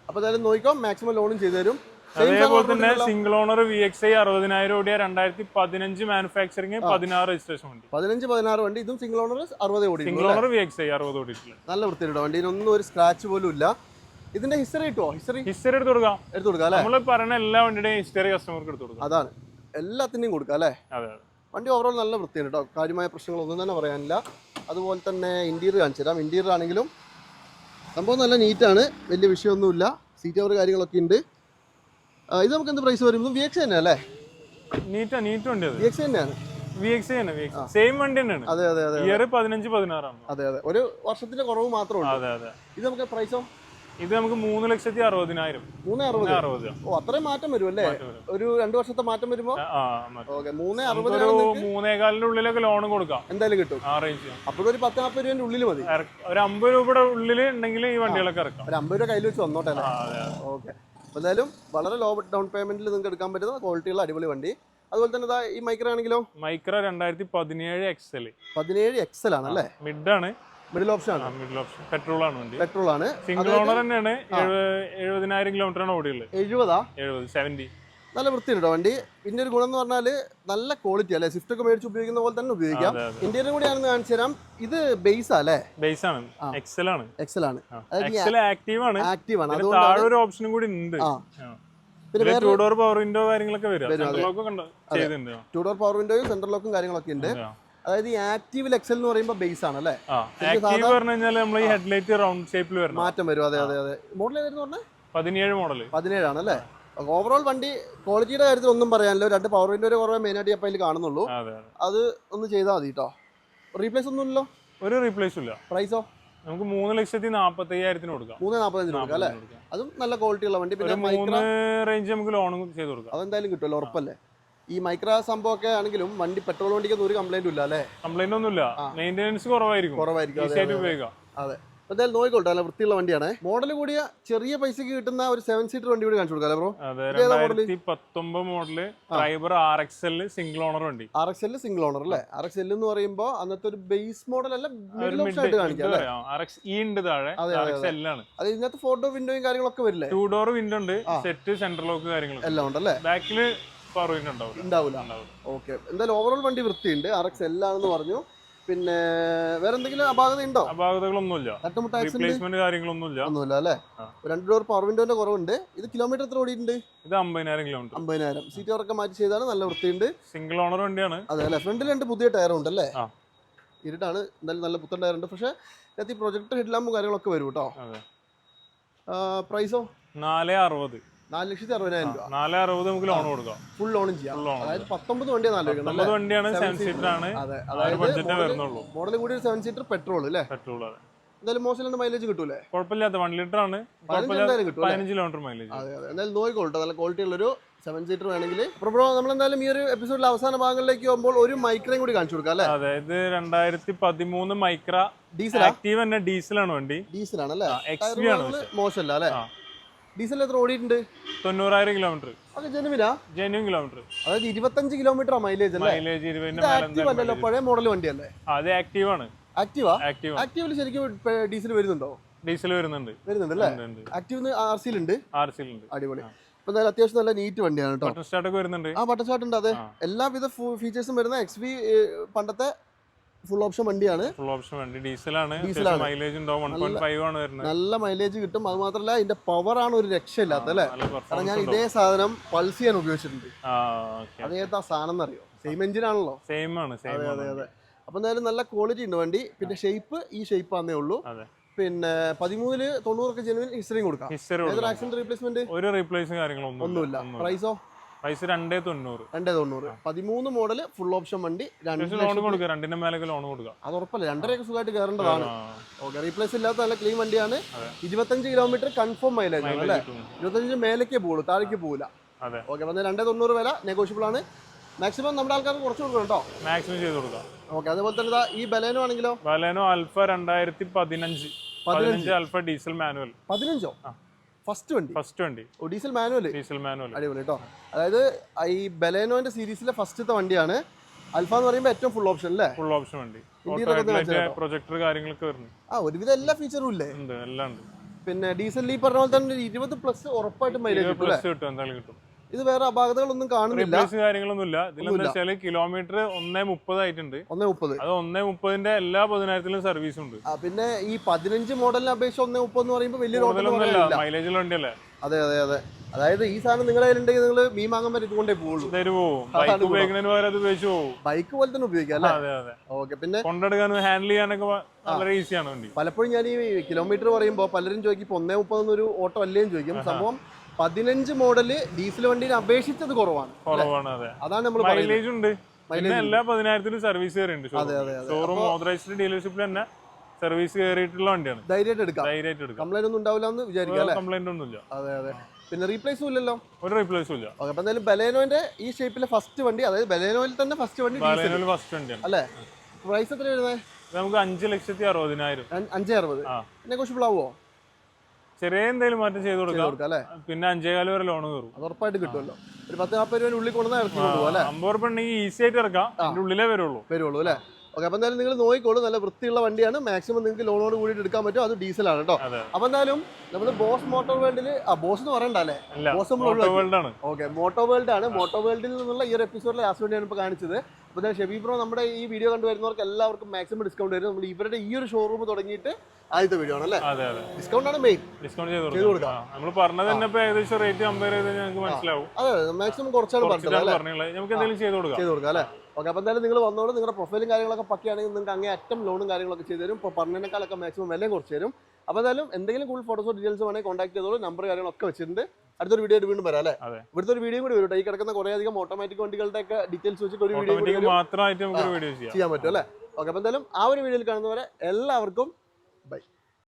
അപ്പോൾ എന്തായാലും നോക്കിക്കോ മാക്സിമം ലോണും ചെയ്തു തരും അതേപോലെ തന്നെ. Single owner V X I അറുപതിനായിരം ഓടിയ രണ്ടായിരത്തി പതിനഞ്ച് മാനുഫാക്ചറിംഗ് പതിനാറ് രജിസ്ട്രേഷൻ വണ്ടി. പതിനഞ്ച് പതിനാറ് വണ്ടി. ഇതും സിംഗിൾ ഓണർ അറുപത് ഓടി single owner V X I അറുപത് ഓടിയിട്ടില്ല നല്ല വൃത്തിയിട്ടോ വണ്ടിയിലൊന്നും ഒരു സ്ക്രാച്ച് പോലും ഇല്ല. ഇതിന്റെ ഹിസ്റ്ററി കിട്ടുമോ ഹിസ്റ്ററി ഹിസ്റ്ററി എടുത്ത് കൊടുക്കാം. എടുത്തു കൊടുക്കാം അല്ലേ? നമ്മൾ പറയുന്ന എല്ലാ വണ്ടിയുടെയും ഹിസ്റ്ററി കസ്റ്റമർക്ക് എടുത്ത് കൊടുക്കാം. അതാണ്. എല്ലാത്തിന്റെയും കൊടുക്കാം അല്ലേ? അതെ അതെ. വണ്ടി ഓവറോൾ നല്ല വൃത്തിയാണ് കേട്ടോ. കാര്യമായ പ്രശ്നങ്ങളൊന്നും തന്നെ പറയാനില്ല. അതുപോലെ തന്നെ ഇന്റീരിയർ കാണിച്ചു തരാം. ഇന്റീരിയർ ആണെങ്കിലും സംഭവം നല്ല നീറ്റാണ് വലിയ വിഷയമൊന്നുമില്ല. സീറ്റ് കവർ കാര്യങ്ങളൊക്കെ ഉണ്ട്. ഇത് നമുക്ക് എന്ത് പ്രൈസ് വരും? വി എക്സ് തന്നെ അല്ലേ? നീറ്റാ നീറ്റ് വണ്ടി വി എക്സ് തന്നെയാണ്. സെയിം വണ്ടി തന്നെയാണ്. അതെ അതെ അതെ ഇയർ പതിനഞ്ച് പതിനാറാണ്. അതെ അതെ. ഒരു വർഷത്തിന്റെ കുറവ് മാത്രമേ അതെ അതെ. ഇത് നമുക്ക് പ്രൈസോ ഇത് നമുക്ക് മൂന്ന് ലക്ഷത്തി അറുപതിനായിരം. മൂന്ന് അറുപത്. അറുപത് ഓ അത്രയും മാറ്റം വരും അല്ലേ? ഒരു രണ്ട് വർഷത്തെ മാറ്റം വരുമ്പോ. ഓക്കെ മൂന്ന് നമുക്കൊരു മൂന്നേകാലിന്റെ ഉള്ളിലൊക്കെ ലോൺ കൊടുക്കാം. എന്തായാലും കിട്ടും. ആ റേഞ്ച് അപ്പോഴും ഒരു പത്ത് നാൽപ്പത് രൂപന്റെ ഉള്ളിൽ മതി. ഒരു അമ്പത് രൂപയുടെ ഉള്ളിൽ ഉണ്ടെങ്കിൽ ഈ വണ്ടികളൊക്കെ ഇറക്കാം. ഒരു അമ്പത് രൂപ കയ്യിൽ വെച്ച് വന്നോട്ടെ ഓക്കെ. അപ്പോൾ എന്തായാലും വളരെ ലോ ഡൗൺ പേയ്മെന്റിൽ നിങ്ങൾക്ക് എടുക്കാൻ പറ്റുന്ന ക്വാളിറ്റിയുള്ള അടിപൊളി വണ്ടി. അതുപോലെ തന്നെ ഈ മൈക്ര ആണെങ്കിലോ? മൈക്ര രണ്ടായിരത്തി പതിനേഴ് എക്സൽ പതിനേഴ് എക്സൽ ആണ് അല്ലേ? മിഡ് ആണ്. മിഡിൽ ഓപ്ഷൻ ആണ്. മിഡിൽ ഓപ്ഷൻ പെട്രോൾ ആണ് വണ്ടി. പെട്രോൾ ആണ്. സിംഗിൾ ഓണർ തന്നെയാണ്. എഴുപ- എഴുപതിനായിരം കിലോമീറ്റർ ആണ് ഓടിയുള്ളത് എഴുപതാ? എഴുപത് സെവന്റി നല്ല വൃത്തിയുണ്ടോ വണ്ടി. പിന്നെ ഒരു ഗുണം എന്ന് പറഞ്ഞാൽ നല്ല ക്വാളിറ്റി അല്ലേ? സ്വിഫ്റ്റ് ഒക്കെ മേടിച്ച് ഉപയോഗിക്കുന്ന പോലെ തന്നെ ഉപയോഗിക്കാം. ഇന്ത്യയിലും കൂടി ആണെന്ന് കാണിച്ചു തരാം. ഇത് ബേസ് അല്ലേ? ബേസ് ആണ്. എക്സൽ ആണ്. എക്സൽ ആണ്. ആക്റ്റീവ് ആണ്. ആക്റ്റീവ് ആണ്. അതുകൊണ്ട് ഒരു ഓപ്ഷനും കൂടി ഉണ്ട്. പിന്നെ ടൂ ഡോർ പവർ വിൻഡോ കാര്യങ്ങളൊക്കെ വരും. ടൂ ഡോർ പവർ വിൻഡോയും സെൻട്രൽ ലോക്കും കാര്യങ്ങളൊക്കെ ഉണ്ട്. അതായത് ഈ ആക്റ്റീവിൽ എക്സൽ എന്ന് പറയുമ്പോൾ ബേസ് ആണ് അല്ലേ? ആക്റ്റീവ് പറഞ്ഞു കഴിഞ്ഞാൽ നമ്മൾ ഈ ഹെഡ്ലൈറ്റ് റൗണ്ട് ഷേപ്പിൽ വരും മാറ്റം വരും. അതെ അതെ അതെ. മോഡൽ ഏതായിരുന്നു പറഞ്ഞത് പതിനേഴ് മോഡൽ പതിനേഴാണ് അല്ലേ? ഓവറോൾ വണ്ടി ക്വാളിറ്റിയുടെ കാര്യത്തിൽ ഒന്നും പറയാനില്ല. രണ്ട് പവർ വിൻഡോ ഒരു കുറവ് മെയിനായിട്ട് അപ്പോൾ അതിൽ കാണുന്നുള്ളൂ. അതെ ഒന്ന് ചെയ്താൽ മതി കേട്ടോ റീപ്ലേസ് ഒന്നും ഇല്ലല്ലോ? ഒരു റീപ്ലേസ് ഇല്ല. പ്രൈസോ നമുക്ക് മൂന്ന് ലക്ഷത്തി നാപ്പത്തി അയ്യായിരത്തിന് കൊടുക്കാം. മൂന്ന് നാൽപ്പത്തഞ്ചിന് കൊടുക്കാം അല്ലേ? അതും നല്ല ക്വാളിറ്റി ഉള്ള വണ്ടി. പിന്നെ മൂന്ന് റേഞ്ച് നമുക്ക് ലോണും ചെയ്ത് കൊടുക്കാം. അതെന്തായാലും കിട്ടുമല്ലോ ഉറപ്പല്ലേ? ഈ മൈക്ര സംഭവമൊക്കെ ആണെങ്കിലും വണ്ടി പെട്രോൾ വണ്ടിക്കൊന്നും ഒരു കംപ്ലൈന്റ് ഇല്ല അല്ലേ? കംപ്ലൈന്റ് ഒന്നുമില്ല മെയിന്റനൻസ് കുറവായിരിക്കും. കുറവായിരിക്കും. അതെ. അപ്പോൾ എന്തായാലും നോക്കിക്കോട്ടെ നല്ല വൃത്തിയുള്ള വണ്ടിയാണ്. മോഡൽ കൂടിയ ചെറിയ പൈസക്ക് കിട്ടുന്ന ഒരു സെവൻ സീറ്റർ വണ്ടി കൂടി കാണിച്ചു കൊടുക്കാം ബ്രോ രണ്ടായിരത്തി പത്തൊമ്പത് model driver R X single owner വണ്ടി. R X L single owner അല്ലേ? ആർ എക്സ് എൽ എന്ന് പറയുമ്പോൾ അന്നത്തെ ഒരു ബേസ് മോഡൽ അല്ല ഒരു മിഡിൽ ഓപ്ഷൻ ആയിട്ട് കാണിക്കാം ആർ എക്സ് ഇ ഉണ്ട് താഴെ അതെ, അത് ഇതിനകത്ത് ഫോട്ടോ വിൻഡോയും കാര്യങ്ങളൊക്കെ വരില്ലേ? ടൂ ഡോർ വിൻഡോ ഉണ്ട് സെറ്റ് സെന്റർ ലോക്ക് കാര്യങ്ങളൊക്കെ. എല്ലാം ഉണ്ടല്ലേ? വിൻഡോ ഉണ്ടാവില്ല. ഓക്കെ എന്തായാലും ഓവറോൾ വണ്ടി വൃത്തിയുണ്ട്. ആർ എക്സ് എൽ ആണെന്ന് പറഞ്ഞു. പിന്നെ വേറെ എന്തെങ്കിലും അപാകത ഉണ്ടോ? അപാകതകളൊന്നുമില്ല. തട്ടുമുട്ട ആക്സിഡന്റ് റീപ്ലേസ്മെന്റ് കാര്യങ്ങളൊന്നുമില്ല. ഒന്നുമില്ല അല്ലേ? രണ്ട് ഡോർ പവർ വിൻഡോന്റെ കുറവുണ്ട്. ഇത് കിലോമീറ്റർ എത്ര ഓടിയിട്ടുണ്ട്? ഇത് അമ്പതിനായിരം കിലോമീറ്റർ അമ്പതിനായിരം. സീറ്റ് ഒക്കെ മാറ്റി ചെയ്താണ് നല്ല വൃത്തിയുണ്ട്. സിംഗിൾ ഓണർ വണ്ടിയാണ്. അതെ അല്ലേ? ഫ്രണ്ടിൽ രണ്ട് പുതിയ ടയർ ഉണ്ട് അല്ലേ. ഇരുട്ടാണ് എന്തായാലും നല്ല പുത്തൻ ടയർ ഉണ്ട്. പക്ഷേ ഇതിനകത്ത് ഈ പ്രൊജക്ട് ഹെഡ്ലാമ്പും കാര്യങ്ങളൊക്കെ വരും കേട്ടോ പ്രൈസോ നാല് അറുപത്. നാല് ലക്ഷത്തി അറുപതിനായിരം രൂപ. നാല് അറുപത് നമുക്ക് ലോൺ കൊടുക്കാം. ഫുൾ ലോണും ചെയ്യാം. അതായത് പത്തൊമ്പത് വണ്ടിയാണ് നാല് പത്തൊമ്പത് വണ്ടിയാണ് സെവൻ. സീറ്റർ ആണ്. അതെ അതായത് മോഡൽ കൂടി ഒരു സെവൻ സീറ്റർ പെട്രോൾ അല്ലേ? പെട്രോൾ എന്തായാലും മോശം മൈലേജ് കിട്ടൂലേ? കുഴപ്പമില്ലാത്ത വൺ ലിറ്റർ ആണ്. പതിനഞ്ച് കിലോമീറ്റർ മൈലേജ് അതെ അതെ. എന്തായാലും നോക്കിക്കോട്ടെ നല്ല ക്വാളിറ്റി ഉള്ളൊരു സെവൻ സീറ്റർ വേണമെങ്കിൽ അപ്പോൾ നമ്മൾ എന്തായാലും ഈ ഒരു എപ്പിസോഡിൽ അവസാന ഭാഗങ്ങളിലേക്ക് പോകുമ്പോൾ ഒരു മൈക്രയും കൂടി കാണിച്ചു കൊടുക്കാം അല്ലേ? അതെ ഇത് രണ്ടായിരത്തി പതിമൂന്ന് മൈക്ര ഡീസൽ ആക്റ്റീവ് തന്നെ ഡീസലാണ് വണ്ടി. ഡീസലാണ് അല്ലേ മോശമല്ല അല്ലേ. ഡീസൽ എത്ര ഓടിയിട്ടുണ്ട്? തൊണ്ണൂറായിരം കിലോമീറ്റർ. അത് ജനുവിനാ? Genuine kilometre. അതായത് ഇരുപത്തഞ്ച് കിലോമീറ്റർ മൈലേജ് മൈലേജ് ഇരുപതിന്റെ പഴയ മോഡൽ വണ്ടിയല്ലേ? അത് ആക്റ്റീവ് ആണ്. ആക്റ്റീവാ ആക്റ്റീവ് ആക്റ്റീവിൽ ശരിക്കും ഡീസൽ വരുന്നുണ്ടോ? ഡീസൽ വരുന്നുണ്ട്. വരുന്നുണ്ട് അല്ലേ. ആക്റ്റീവ് ആർ സിയിലുണ്ട് ആർ സിയിലുണ്ട് അടിപൊളി. അപ്പൊ എന്തായാലും അത്യാവശ്യം നല്ല നീറ്റ് വണ്ടിയാണ് കേട്ടോ. ബട്ടൺ സ്റ്റാർട്ട് ഒക്കെ വരുന്നുണ്ട്. ആ ബട്ടർ സ്റ്റാർട്ട് ഉണ്ട് അതെ. എല്ലാവിധ ഫീച്ചേഴ്സും വരുന്ന എക്സ് വി പണ്ടത്തെ ഫുൾ ഓപ്ഷൻ വണ്ടിയാണ്. ഫുൾ ഓപ്ഷൻ വണ്ടി. ഡീസലാണ് ഡീസലാണ്. മൈലേജ് ആണ്. വരുന്നത്. നല്ല മൈലേജ് കിട്ടും. അത് മാത്രമല്ല ഇതിന്റെ പവർ ആണ് ഒരു രക്ഷയില്ലാത്ത അല്ലേ? കാരണം ഞാൻ ഇതേ സാധനം പൾസ് ചെയ്യാൻ ഉപയോഗിച്ചിട്ടുണ്ട്. ആ ഓക്കെ അത് സാധനം എന്നറിയോ സെയിം എഞ്ചിൻ ആണല്ലോ. സെയിം ആണ് അതെ അതെ അതെ. അപ്പൊ എന്തായാലും നല്ല ക്വാളിറ്റി ഉണ്ട് വണ്ടി. പിന്നെ ഷേപ്പ് ഈ ഷേപ്പ് ആന്നേ ഉള്ളൂ. പിന്നെ പതിമൂന്നിൽ തൊണ്ണൂറൊക്കെ ജനുവിൻ ഹിസ്റ്ററിയും കൊടുക്കാം. ആക്സിഡന്റ് റീപ്ലേസ്മെന്റ് ഒരു റീപ്ലേസും കാര്യങ്ങളൊന്നും ഒന്നുമില്ല. പ്രൈസോ പൈസ രണ്ടേ തൊണ്ണൂറ്. രണ്ടേ തൊണ്ണൂറ്. പതിമൂന്ന് മോഡൽ ഫുൾ ഓപ്ഷൻ വണ്ടി ലോൺ കൊടുക്കുക രണ്ടിന്റെ മേലേക്ക് ലോൺ കൊടുക്കുക. അത് ഉറപ്പല്ല. രണ്ടരയൊക്കെ സുഖമായിട്ട് കയറേണ്ടതാണ്. ഓക്കെ റീപ്ലേസ് ഇല്ലാത്ത നല്ല ക്ലീൻ വണ്ടിയാണ്. ഇരുപത്തഞ്ച് കിലോമീറ്റർ കൺഫേം മൈലേജ് ആണ് അല്ലേ. ഇരുപത്തഞ്ച് മേലേക്കേ പോകുള്ളൂ താഴേക്ക് പോകില്ല ഓക്കെ പറഞ്ഞാൽ രണ്ടേ തൊണ്ണൂറ് വില നെഗോഷ്യബിൾ ആണ്. മാക്സിമം നമ്മുടെ ആൾക്കാർക്ക് കുറച്ച് കൊടുക്കണം കേട്ടോ. മാക്സിമം ചെയ്ത് കൊടുക്കാം. ഓക്കെ അതുപോലെ തന്നെ ഈ ബലേനോ ആണെങ്കിലോ? ബലേനോ അൽഫ രണ്ടായിരത്തി പതിനഞ്ച്. പതിനഞ്ച്. Alpha diesel manual. പതിനഞ്ചോ. ഫസ്റ്റ് വണ്ടി. ഫസ്റ്റ് വണ്ടി. ഡീസൽ മാനുവൽ ഡീസൽ മാനുവൽ അടിപൊളി കേട്ടോ അതായത് ഈ ബലേനോന്റെ സീരീസിലെ ഫസ്റ്റത്തെ വണ്ടിയാണ്. അൽഫ എന്ന് പറയുമ്പോൾ ഏറ്റവും ഫുൾ ഓപ്ഷൻ അല്ലേ ഫുൾ ഓപ്ഷൻ വണ്ടി. പ്രൊജക്ടർ കാര്യങ്ങളൊക്കെ വരുന്നു. ആ ഒരുവിധം എല്ലാ ഫീച്ചറും ഇല്ലേ? എല്ലാം ഉണ്ട്. പിന്നെ ഡീസൽ ഈ പറഞ്ഞ പോലെ തന്നെ ഇരുപത് പ്ലസ് ഉറപ്പായിട്ട് മൈലേജ് പ്ലസ് കിട്ടും എന്തായാലും കിട്ടും. ഇത് വേറെ അപാകതകളൊന്നും കാണുന്നില്ല. റീപ്ലേസ് കാര്യങ്ങളൊന്നും ഇല്ല ഇതിലെന്താ വെച്ചാൽ കിലോമീറ്റർ ഒന്നേ മുപ്പത് ആയിട്ടുണ്ട്. ഒന്നേ മുപ്പത്. അത് ഒന്നേ മുപ്പതിന്റെ എല്ലാ പതിനായിരത്തിലും സർവീസ് ഉണ്ട്. പിന്നെ ഈ പതിനഞ്ച് മോഡലിനെ അപേക്ഷിച്ച് ഒന്നേ മുപ്പത് എന്ന് പറയുമ്പോൾ വലിയ മൈലേജ് മൈലേജുള്ള വണ്ടിയല്ലേ? അതെ അതെ അതെ. അതായത് ഈ സാധനം നിങ്ങളുടെ കയ്യിലുണ്ടെങ്കിൽ നിങ്ങൾ മീൻ വാങ്ങാൻ പറ്റി ഇതുകൊണ്ടേ പോകുള്ളൂ ഇതായിട്ട് ബൈക്ക് പോലെ തന്നെ ഉപയോഗിക്കാം അല്ലേ? ഓക്കെ പിന്നെ കൊണ്ടെടുക്കാനും ഹാൻഡിൽ ചെയ്യാനൊക്കെ വളരെ ഈസിയാണ് വണ്ടി. പലപ്പോഴും ഞാൻ ഈ കിലോമീറ്റർ പറയുമ്പോൾ പലരും ചോദിക്കും ഒന്നേ മുപ്പതെന്നൊരു ഓട്ടോ അല്ലേ ചോദിക്കും. സംഭവം പതിനഞ്ച് മോഡൽ ഡീസൽ വണ്ടിയിൽ അപേക്ഷിച്ചത് കുറവാണ്. കുറവാണ് അതെ. അതാണ് നമ്മൾ മൈലേജ് ഉണ്ട്. പിന്നെ എല്ലാ പതിനായിരത്തിലും സർവീസ് കയറിയുണ്ട് ഷോറൂം ഓതറൈസ്ഡ് ഡീലർഷിപ്പിൽ തന്നെ സർവീസ് കയറിയിട്ടുള്ള വണ്ടിയാണ്. ധൈര്യമായിട്ട് എടുക്കാം. ധൈര്യമായിട്ട് എടുക്കാം. കംപ്ലൈന്റ് ഒന്നും ഉണ്ടാവില്ല എന്ന് വിചാരിക്കാം കംപ്ലൈന്റ് ഒന്നുമില്ല. അതെ അതെ. പിന്നെ റീപ്ലേസും ഇല്ലല്ലോ. ഒരു റീപ്ലേസും ഇല്ല. ഓക്കെ അപ്പൊ എന്തായാലും ബലേനോന്റെ ഈ ഷേപ്പിലെ ഫസ്റ്റ് വണ്ടി അതായത് ബലേനോയിൽ തന്നെ ഫസ്റ്റ് വണ്ടി ബാലേനോയിൽ ഫസ്റ്റ് വണ്ടിയാണ്. അല്ലേ? പ്രൈസ് എത്ര വരുന്നത്? നമുക്ക് അഞ്ച് ലക്ഷത്തി അറുപതിനായിരം. അഞ്ചേ അറുപത്. ആ. കുറിച്ച് ആവുമോ ചെറിയ എന്തെങ്കിലും മാറ്റം ചെയ്ത് കൊടുക്കാം. അല്ലേ? പിന്നെ അഞ്ചേകാൽ വരെ ലോൺ കയറും. അത് ഉറപ്പായിട്ട് കിട്ടുമല്ലോ. ഒരു പത്ത് നാൽപ്പത് രൂപ ഉള്ളിൽ കൊണ്ടുവന്നാൽ ഇറക്കി കൊണ്ടുപോകും അല്ലേ? അമ്പത് ഉറപ്പുണ്ടെങ്കിൽ ഈസി ആയിട്ട് ഇറക്കാം. അതിന്റെ ഉള്ളിലേ വരുള്ളൂ. വരുള്ളൂ അല്ലേ? ഓക്കെ അപ്പം എന്തായാലും നിങ്ങൾ നോക്കിക്കോളൂ. നല്ല വൃത്തിയുള്ള വണ്ടിയാണ്. മാക്സിമം നിങ്ങൾക്ക് ലോണോട് കൂടിയിട്ട് എടുക്കാൻ പറ്റും. അത് ഡീസലാണ് കേട്ടോ. അപ്പോൾ എന്തായാലും നമ്മൾ ബോസ് മോട്ടോർ വേൾഡിൽ ആ ബോസ് എന്ന് പറയണ്ട അല്ലേ? ബോസ് നമ്മൾ ആണ്. ഓക്കെ മോട്ടോ വേൾഡ് ആണ്. മോട്ടോ വേൾഡിൽ നിന്നുള്ള ഈ ഒരു എപ്പിസോഡിൽ ലാസ്റ്റ് വേണ്ടിയാണ് ഇപ്പോൾ കാണിച്ചത്. അപ്പോൾ ഞാൻ ഷെബി ബ്രോ നമ്മുടെ ഈ വീഡിയോ കണ്ടുവരുന്നവർക്ക് എല്ലാവർക്കും മാക്സിമം ഡിസ്കൗണ്ട് വരും നമ്മൾ ഇവരുടെ ഈ ഒരു ഷോറൂം തുടങ്ങിയിട്ട് ആദ്യത്തെ വീഡിയോ ആണ് അല്ലേ? ഡിസ്കൗണ്ട് ആണ് മെയിൻ ഡിസ്കൗണ്ട് ചെയ്ത് കൊടുക്കാം. നമ്മൾ പറഞ്ഞത് തന്നെ ഏകദേശം റേറ്റ് കമ്പയർ ചെയ്ത് ഞങ്ങൾക്ക് മനസ്സിലാവും. അതെ മാക്സിമം കുറച്ചാണ് പറഞ്ഞത് നമുക്ക് എന്തെങ്കിലും ചെയ്ത് കൊടുക്കാം. ചെയ്ത് കൊടുക്കാം അല്ലേ? ഓക്കെ അപ്പോൾ എന്തായാലും നിങ്ങൾ വന്നോളൂ. നിങ്ങളുടെ പ്രൊഫൈലും കാര്യങ്ങളൊക്കെ പക്കയാണെങ്കിൽ നിങ്ങൾക്ക് അങ്ങേ അറ്റം ലോണും കാര്യങ്ങളൊക്കെ ചെയ്ത് തരും. ഇപ്പോൾ പറഞ്ഞതിനേക്കാളൊക്കെ മാക്സിമം വിലയും കുറച്ച് തരും. അപ്പോൾ എന്തായാലും എന്തെങ്കിലും കൂടുതൽ ഫോട്ടോസോ ഡീറ്റെയിൽസ് വേണമെങ്കിൽ കോൺടാക്ട് ചെയ്തോളൂ. നമ്പർ കാര്യങ്ങളൊക്കെ വെച്ചിട്ടുണ്ട്. അടുത്തൊരു വീഡിയോ വീണ്ടും വരാം അല്ലേ. ഇവിടുത്തെ ഒരു വീഡിയോ കൂടി വരും ഈ കിടക്കുന്ന കുറേ അധികം ഓട്ടോമാറ്റിക് വണ്ടികളുടെ ഒക്കെ ഡീറ്റെയിൽസ് വെച്ചിട്ട് ഒരു വീഡിയോ മാത്രമായിട്ട് നമുക്ക് വീഡിയോ ചെയ്യാം. ചെയ്യാൻ പറ്റും അല്ലേ? ഓക്കെ അപ്പോൾ എന്തായാലും ആ ഒരു വീഡിയോയിൽ കാണുന്നവരെ എല്ലാവർക്കും ബൈ